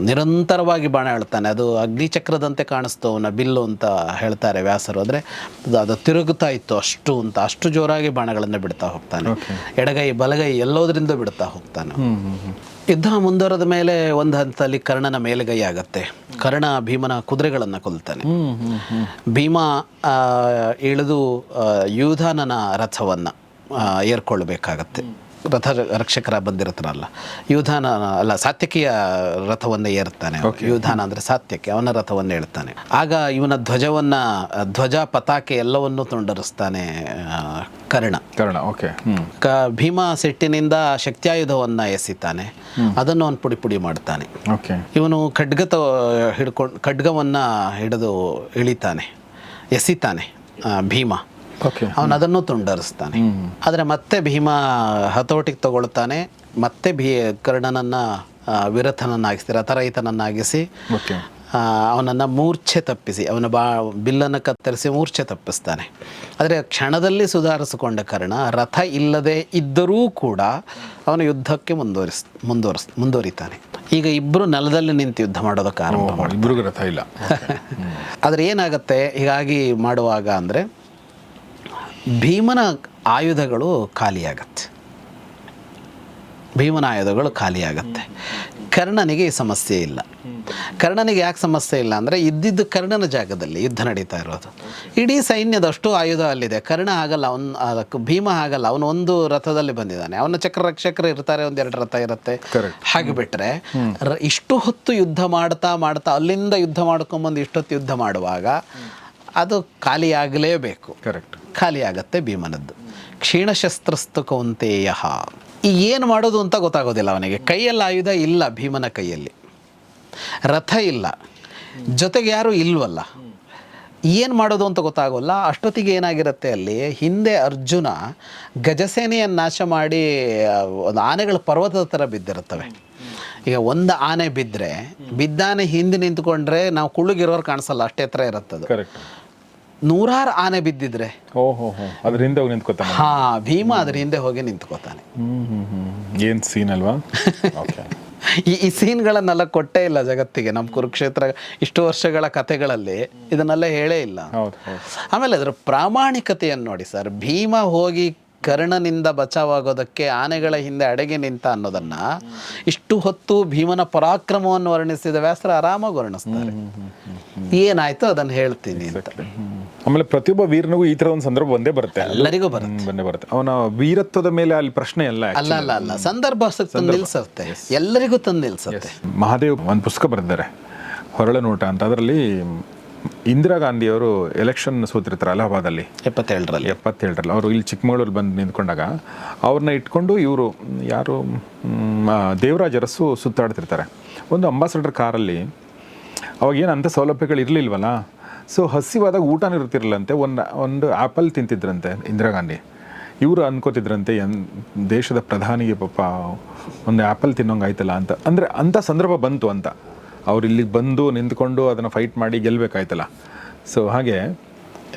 ನಿರಂತರವಾಗಿ ಬಾಣ ಹೇಳ್ತಾನೆ. ಅದು ಅಗ್ನಿಚಕ್ರದಂತೆ ಕಾಣಿಸ್ತು ಅವನ ಬಿಲ್ಲು ಅಂತ ಹೇಳ್ತಾರೆ ವ್ಯಾಸರು. ಅಂದರೆ ಅದು- ತಿರುಗುತ್ತಾ ಇತ್ತು ಅಷ್ಟು ಅಂತ ಅಷ್ಟು ಜೋರಾಗಿ ಬಾಣಗಳನ್ನು ಬಿಡ್ತಾ ಹೋಗ್ತಾನೆ. ಎಡಗೈ ಬಲಗೈ ಎಲ್ಲೋದ್ರಿಂದ ಬಿಡ್ತಾ ಹೋಗ್ತಾನೆ. ಯುದ್ಧ ಮುಂದುವರೆದ ಮೇಲೆ ಒಂದು ಹಂತದಲ್ಲಿ ಕರ್ಣನ ಮೇಲುಗೈ ಆಗತ್ತೆ. ಕರ್ಣ ಭೀಮನ ಕುದುರೆಗಳನ್ನು ಕೊಲ್ತಾನೆ. ಭೀಮ ಇಳಿದು ಯೂಧಾನನ ರಥವನ್ನು ಏರ್ಕೊಳ್ಬೇಕಾಗತ್ತೆ. ರಥ ರಕ್ಷಕರ ಬಂದಿರ್ತಾರಲ್ಲ ಯುಧಾನ ಅಲ್ಲ ಸಾತ್ಯಕಿಯ ರಥವನ್ನು ಏರ್ತಾನೆ. ಯೂಧಾನ ಅಂದರೆ ಸಾತ್ಯಕ್ಕೆ ಅವನ ರಥವನ್ನು ಹೇಳ್ತಾನೆ ಆಗ ಇವನ ಧ್ವಜವನ್ನು ಧ್ವಜ ಪತಾಕೆ ಎಲ್ಲವನ್ನೂ ತುಂಡರಿಸ್ತಾನೆ ಕರ್ಣ. ಕರ್ಣ ಓಕೆ ಕ ಭೀಮ ಸಿಟ್ಟಿನಿಂದ ಶಕ್ತಿಯುಧವನ್ನು ಎಸಿತಾನೆ. ಅದನ್ನು ಅವನು ಪುಡಿ ಪುಡಿ ಮಾಡ್ತಾನೆ. ಓಕೆ ಇವನು ಖಡ್ಗ ತ ಹಿಡ್ಕೊಂಡು ಖಡ್ಗವನ್ನು ಹಿಡಿದು ಇಳಿತಾನೆ ಎಸಿತಾನೆ ಭೀಮ. ಅವನು ಅದನ್ನು ತುಂಡರಿಸ್ತಾನೆ. ಆದರೆ ಮತ್ತೆ ಭೀಮ ಹತೋಟಿಗೆ ತಗೊಳ್ತಾನೆ ಮತ್ತೆ ಭೀ ಕರ್ಣನನ್ನು ವಿರಥನನ್ನಾಗಿಸಿ ರಥರಹಿತನನ್ನಾಗಿಸಿ ಓಕೆ ಅವನನ್ನು ಮೂರ್ಛೆ ತಪ್ಪಿಸಿ ಅವನ ಬಾ ಬಿಲ್ಲನ್ನು ಕತ್ತರಿಸಿ ಮೂರ್ಛೆ ತಪ್ಪಿಸ್ತಾನೆ. ಆದರೆ ಕ್ಷಣದಲ್ಲಿ ಸುಧಾರಿಸಿಕೊಂಡ ಕರ್ಣ ರಥ ಇಲ್ಲದೆ ಇದ್ದರೂ ಕೂಡ ಅವನು ಯುದ್ಧಕ್ಕೆ ಮುಂದುವರಿಸ್ ಮುಂದುವರಿಸ್ ಮುಂದುವರಿತಾನೆ. ಈಗ ಇಬ್ಬರು ನೆಲದಲ್ಲಿ ನಿಂತು ಯುದ್ಧ ಮಾಡೋದಕ್ಕೆ ಆರಂಭ ಮಾಡಿ ಇಬ್ರಿಗೂ ರಥ ಇಲ್ಲ. ಆದರೆ ಏನಾಗುತ್ತೆ ಹೀಗಾಗಿ ಮಾಡುವಾಗ ಅಂದರೆ ಭೀಮನ ಆಯುಧಗಳು ಖಾಲಿಯಾಗತ್ತೆ. ಭೀಮನ ಆಯುಧಗಳು ಖಾಲಿಯಾಗತ್ತೆ. ಕರ್ಣನಿಗೆ ಈ ಸಮಸ್ಯೆ ಇಲ್ಲ. ಕರ್ಣನಿಗೆ ಯಾಕೆ ಸಮಸ್ಯೆ ಇಲ್ಲ ಅಂದರೆ ಇದ್ದಿದ್ದು ಕರ್ಣನ ಜಾಗದಲ್ಲಿ ಯುದ್ಧ ನಡೀತಾ ಇರೋದು. ಇಡೀ ಸೈನ್ಯದಷ್ಟು ಆಯುಧ ಅಲ್ಲಿದೆ. ಕರ್ಣ ಆಗಲ್ಲ ಅವನು ಅದಕ್ಕೆ ಭೀಮ ಆಗಲ್ಲ ಅವನು ಒಂದು ರಥದಲ್ಲಿ ಬಂದಿದ್ದಾನೆ. ಅವನ ಚಕ್ರ ರಕ್ಷಕರು ಇರ್ತಾರೆ ಒಂದೆರಡು ರಥ ಇರುತ್ತೆ. ಹಾಗೆ ಬಿಟ್ಟರೆ ಇಷ್ಟು ಹೊತ್ತು ಯುದ್ಧ ಮಾಡ್ತಾ ಮಾಡ್ತಾ ಅಲ್ಲಿಂದ ಯುದ್ಧ ಮಾಡ್ಕೊಂಬಂದು ಇಷ್ಟೊತ್ತು ಯುದ್ಧ ಮಾಡುವಾಗ ಅದು ಖಾಲಿಯಾಗಲೇಬೇಕು. ಕರೆಕ್ಟ್ ಖಾಲಿ ಆಗುತ್ತೆ ಭೀಮನದ್ದು. ಕ್ಷೀಣಶಸ್ತ್ರಸ್ತು ಕೌಂತೆಯ ಈ ಏನು ಮಾಡೋದು ಅಂತ ಗೊತ್ತಾಗೋದಿಲ್ಲ ಅವನಿಗೆ. ಕೈಯಲ್ಲಿ ಆಯುಧ ಇಲ್ಲ ಭೀಮನ ಕೈಯಲ್ಲಿ. ರಥ ಇಲ್ಲ. ಜೊತೆಗೆ ಯಾರೂ ಇಲ್ವಲ್ಲ. ಏನು ಮಾಡೋದು ಅಂತ ಗೊತ್ತಾಗೋಲ್ಲ. ಅಷ್ಟೊತ್ತಿಗೆ ಏನಾಗಿರುತ್ತೆ ಅಲ್ಲಿ, ಹಿಂದೆ ಅರ್ಜುನ ಗಜಸೇನೆಯನ್ನು ನಾಶ ಮಾಡಿ, ಒಂದು ಆನೆಗಳು ಪರ್ವತದ ಥರ ಬಿದ್ದಿರುತ್ತವೆ. ಈಗ ಒಂದು ಆನೆ ಬಿದ್ದರೆ ಬಿದ್ದಾನೆ ಹಿಂದೆ ನಿಂತ್ಕೊಂಡ್ರೆ ನಾವು ಕುಳ್ಳುಗಿರೋರು ಕಾಣಿಸಲ್ಲ, ಅಷ್ಟೇ ಹತ್ರ ಇರುತ್ತದು. ನೂರಾರು ಆನೆ ಬಿದ್ದಿದ್ರೆ. ಓ ಹೋ ಹೋ ಅದ್ರ ಹಿಂದೆ ಹೋಗಿ ನಿಂತ್ಕೊತಾನೆ ಹಾ ಭೀಮ ಅದ್ರ ಹಿಂದೆ ಹೋಗಿ ನಿಂತ್ಕೋತಾನೆ. ಏನ್ ಸೀನ್ ಅಲ್ವಾ? ಈ ಈ ಸೀನ್ಗಳನ್ನೆಲ್ಲ ಕೊಟ್ಟೇ ಇಲ್ಲ ಜಗತ್ತಿಗೆ. ನಮ್ಮ ಕುರುಕ್ಷೇತ್ರ ಇಷ್ಟು ವರ್ಷಗಳ ಕಥೆಗಳಲ್ಲಿ ಇದನ್ನೆಲ್ಲ ಹೇಳೇ ಇಲ್ಲ. ಆಮೇಲೆ ಅದರ ಪ್ರಾಮಾಣಿಕತೆಯನ್ನು ನೋಡಿ ಸರ್. ಭೀಮ ಹೋಗಿ ಕರ್ಣನಿಂದ ಬಚಾವಾಗೋದಕ್ಕೆ ಆನೆಗಳ ಹಿಂದೆ ಅಡಗಿ ನಿಂತ ಅನ್ನೋದನ್ನ ಇಷ್ಟು ಹೊತ್ತು ಭೀಮನ ಪರಾಕ್ರಮವನ್ನು ವರ್ಣಿಸಿದ ವ್ಯಾಸರ ಆರಾಮಾಗಿ ವರ್ಣಿಸ್ತಾರೆ. ಏನಾಯ್ತು ಅದನ್ನು ಹೇಳ್ತೀನಿ ಅಂತ. ಆಮೇಲೆ ಪ್ರತಿಯೊಬ್ಬ ವೀರನಿಗೂ ಈ ಥರ ಒಂದು ಸಂದರ್ಭ ಒಂದೇ ಬರುತ್ತೆ. ಎಲ್ಲರಿಗೂ ಬರುತ್ತೆ. ಬಂದೇ ಬರುತ್ತೆ. ಅವನ ವೀರತ್ವದ ಮೇಲೆ ಅಲ್ಲಿ ಪ್ರಶ್ನೆ ಅಲ್ಲ ಅಲ್ಲ ಅಲ್ಲ ಅಲ್ಲ. ಸಂದರ್ಭ ತಂದು ನಿಲ್ಸುತ್ತೆ. ಎಲ್ಲರಿಗೂ ತಂದು ನಿಲ್ಸುತ್ತೆ. ಮಹಾದೇವ್ ಒಂದು ಪುಸ್ತಕ ಬರೆದಿದ್ದಾರೆ. ಹೊರಳ ನೋಟ ಅಂತ. ಅದರಲ್ಲಿ ಇಂದಿರಾ ಗಾಂಧಿಯವರು ಎಲೆಕ್ಷನ್ ಸೋತಿರ್ತಾರೆ ಅಲಹಾಬಾದಲ್ಲಿ ಎಪ್ಪತ್ತೇಳರಲ್ಲಿ. ಎಪ್ಪತ್ತೇಳರಲ್ಲಿ. ಅವರು ಇಲ್ಲಿ ಚಿಕ್ಕಮಗಳೂರು ಬಂದು ನಿಂತ್ಕೊಂಡಾಗ ಅವ್ರನ್ನ ಇಟ್ಕೊಂಡು ಇವರು ಯಾರು ದೇವರಾಜ್ ಅರಸು ಸುತ್ತಾಡ್ತಿರ್ತಾರೆ. ಒಂದು ಅಂಬಾಸಡರ್ ಕಾರಲ್ಲಿ ಅವಾಗ ಏನು ಅಂಥ ಸೌಲಭ್ಯಗಳು ಇರಲಿಲ್ವಲ್ಲ ಸೊ ಹಸಿವಾದಾಗ ಊಟನೂ ಇರ್ತಿರಲ್ಲಂತೆ ಒಂದು ಒಂದು ಆ್ಯಪಲ್ ತಿಂತಿದ್ರಂತೆ ಇಂದಿರಾ ಗಾಂಧಿ. ಇವರು ಅನ್ಕೋತಿದ್ರಂತೆ ಎನ್ ದೇಶದ ಪ್ರಧಾನಿಗೆ ಪಾಪ ಒಂದು ಆ್ಯಪಲ್ ತಿನ್ನೋಂಗೆ ಆಯ್ತಲ್ಲ ಅಂತ. ಅಂದರೆ ಅಂಥ ಸಂದರ್ಭ ಬಂತು ಅಂತ. ಅವ್ರು ಇಲ್ಲಿಗೆ ಬಂದು ನಿಂತ್ಕೊಂಡು ಅದನ್ನು ಫೈಟ್ ಮಾಡಿ ಗೆಲ್ಲಬೇಕಾಯ್ತಲ್ಲ ಸೊ ಹಾಗೆ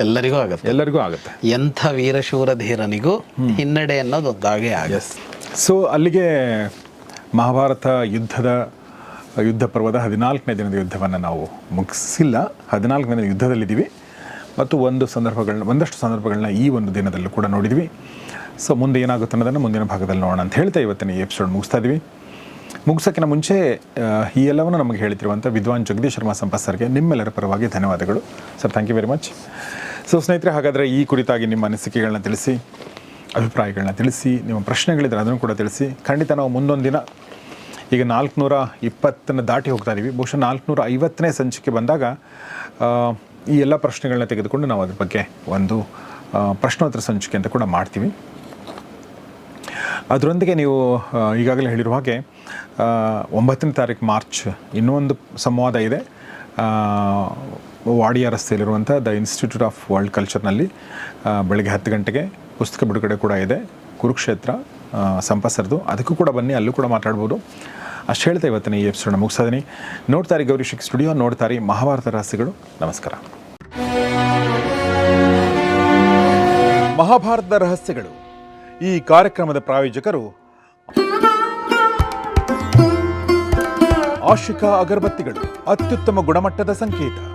ಎಲ್ಲರಿಗೂ ಆಗುತ್ತೆ. ಎಲ್ಲರಿಗೂ ಆಗುತ್ತೆ. ಎಂಥ ವೀರಶೂರ ಧೀರನಿಗೂ ಹಿನ್ನಡೆ ಅನ್ನೋದು ಒಂದಾಗೆ ಆಗುತ್ತೆ. ಸೊ ಅಲ್ಲಿಗೆ ಮಹಾಭಾರತ ಯುದ್ಧದ ಯುದ್ಧ ಪರ್ವದ ಹದಿನಾಲ್ಕನೇ ದಿನದ ಯುದ್ಧವನ್ನು ನಾವು ಮುಗಿಸಿಲ್ಲ. ಹದಿನಾಲ್ಕನೇ ದಿನ ಯುದ್ಧದಲ್ಲಿದ್ದೀವಿ. ಮತ್ತು ಒಂದು ಸಂದರ್ಭಗಳನ್ನ, ಒಂದಷ್ಟು ಸಂದರ್ಭಗಳನ್ನ ಈ ಒಂದು ದಿನದಲ್ಲೂ ಕೂಡ ನೋಡಿದ್ವಿ ಸೊ ಮುಂದೆ ಏನಾಗುತ್ತೆ ಅನ್ನೋದನ್ನು ಮುಂದಿನ ಭಾಗದಲ್ಲಿ ನೋಡೋಣ ಅಂತ ಹೇಳ್ತಾ ಇವತ್ತಿನ ಈ ಎಪಿಸೋಡ್ ಮುಗಿಸ್ತಾ ಇದ್ದೀವಿ. ಮುಗಿಸೋಕ್ಕಿಂತ ಮುಂಚೆ ಈ ಎಲ್ಲವನ್ನು ನಮಗೆ ಹೇಳ್ತಿರುವಂಥ ವಿದ್ವಾನ್ ಜಗದೀಶ್ ಶರ್ಮಾ ಸಂಪತ್ ಸರ್ಗೆ ನಿಮ್ಮೆಲ್ಲರ ಪರವಾಗಿ ಧನ್ಯವಾದಗಳು. Sir thank you very much so ಸ್ನೇಹಿತರೆ, ಹಾಗಾದರೆ ಈ ಕುರಿತಾಗಿ ನಿಮ್ಮ ಅನಿಸಿಕೆಗಳನ್ನ ತಿಳಿಸಿ, ಅಭಿಪ್ರಾಯಗಳನ್ನ ತಿಳಿಸಿ, ನಿಮ್ಮ ಪ್ರಶ್ನೆಗಳಿದ್ದರೆ ಅದನ್ನು ಕೂಡ ತಿಳಿಸಿ, ಖಂಡಿತ ನಾವು ಮುಂದೊಂದು ದಿನ ಈಗ ನಾಲ್ಕುನೂರ ಇಪ್ಪತ್ತನ್ನು ದಾಟಿ ಹೋಗ್ತಾ ಇದ್ದೀವಿ ಬಹುಶಃ ನಾಲ್ಕುನೂರ ಐವತ್ತನೇ ಸಂಚಿಕೆ ಬಂದಾಗ ಈ ಎಲ್ಲ ಪ್ರಶ್ನೆಗಳನ್ನ ತೆಗೆದುಕೊಂಡು ನಾವು ಅದ್ರ ಬಗ್ಗೆ ಒಂದು ಪ್ರಶ್ನೋತ್ತರ ಸಂಚಿಕೆ ಅಂತ ಕೂಡ ಮಾಡ್ತೀವಿ. ಅದರೊಂದಿಗೆ ನೀವು ಈಗಾಗಲೇ ಹೇಳಿರುವ ಹಾಗೆ ಒಂಬತ್ತನೇ ತಾರೀಕು ಮಾರ್ಚ್ ಇನ್ನೊಂದು ಸಂವಾದ ಇದೆ. ವಾಡಿಯ ರಸ್ತೆಯಲ್ಲಿರುವಂಥ ದ ಇನ್ಸ್ಟಿಟ್ಯೂಟ್ ಆಫ್ ವರ್ಲ್ಡ್ ಕಲ್ಚರ್ನಲ್ಲಿ ಬೆಳಗ್ಗೆ ಹತ್ತು ಗಂಟೆಗೆ ಪುಸ್ತಕ ಬಿಡುಗಡೆ ಕೂಡ ಇದೆ. ಕುರುಕ್ಷೇತ್ರ ಸಂಪಸರ್ದು. ಅದಕ್ಕೂ ಕೂಡ ಬನ್ನಿ, ಅಲ್ಲೂ ಕೂಡ ಮಾತಾಡ್ಬೋದು. ಅಷ್ಟು ಹೇಳ್ತಾ ಇವತ್ತಿನ ಈ ಎಪಿಸೋಡ್ ಮುಗಿಸೋದೀನಿ. ನೋಡ್ತಾರೆ ಗೌರಿ ಶಿಕ್ ಸ್ಟುಡಿಯೋ ನೋಡ್ತಾರೆ ಮಹಾಭಾರತ ರಹಸ್ಯಗಳು ನಮಸ್ಕಾರ. ಮಹಾಭಾರತದ ರಹಸ್ಯಗಳು. ಈ ಕಾರ್ಯಕ್ರಮದ ಪ್ರಾಯೋಜಕರು ಆಶಿಕಾ ಅಗರಬತ್ತಿಗಳು. ಅತ್ಯುತ್ತಮ ಗುಣಮಟ್ಟದ ಸಂಕೇತ.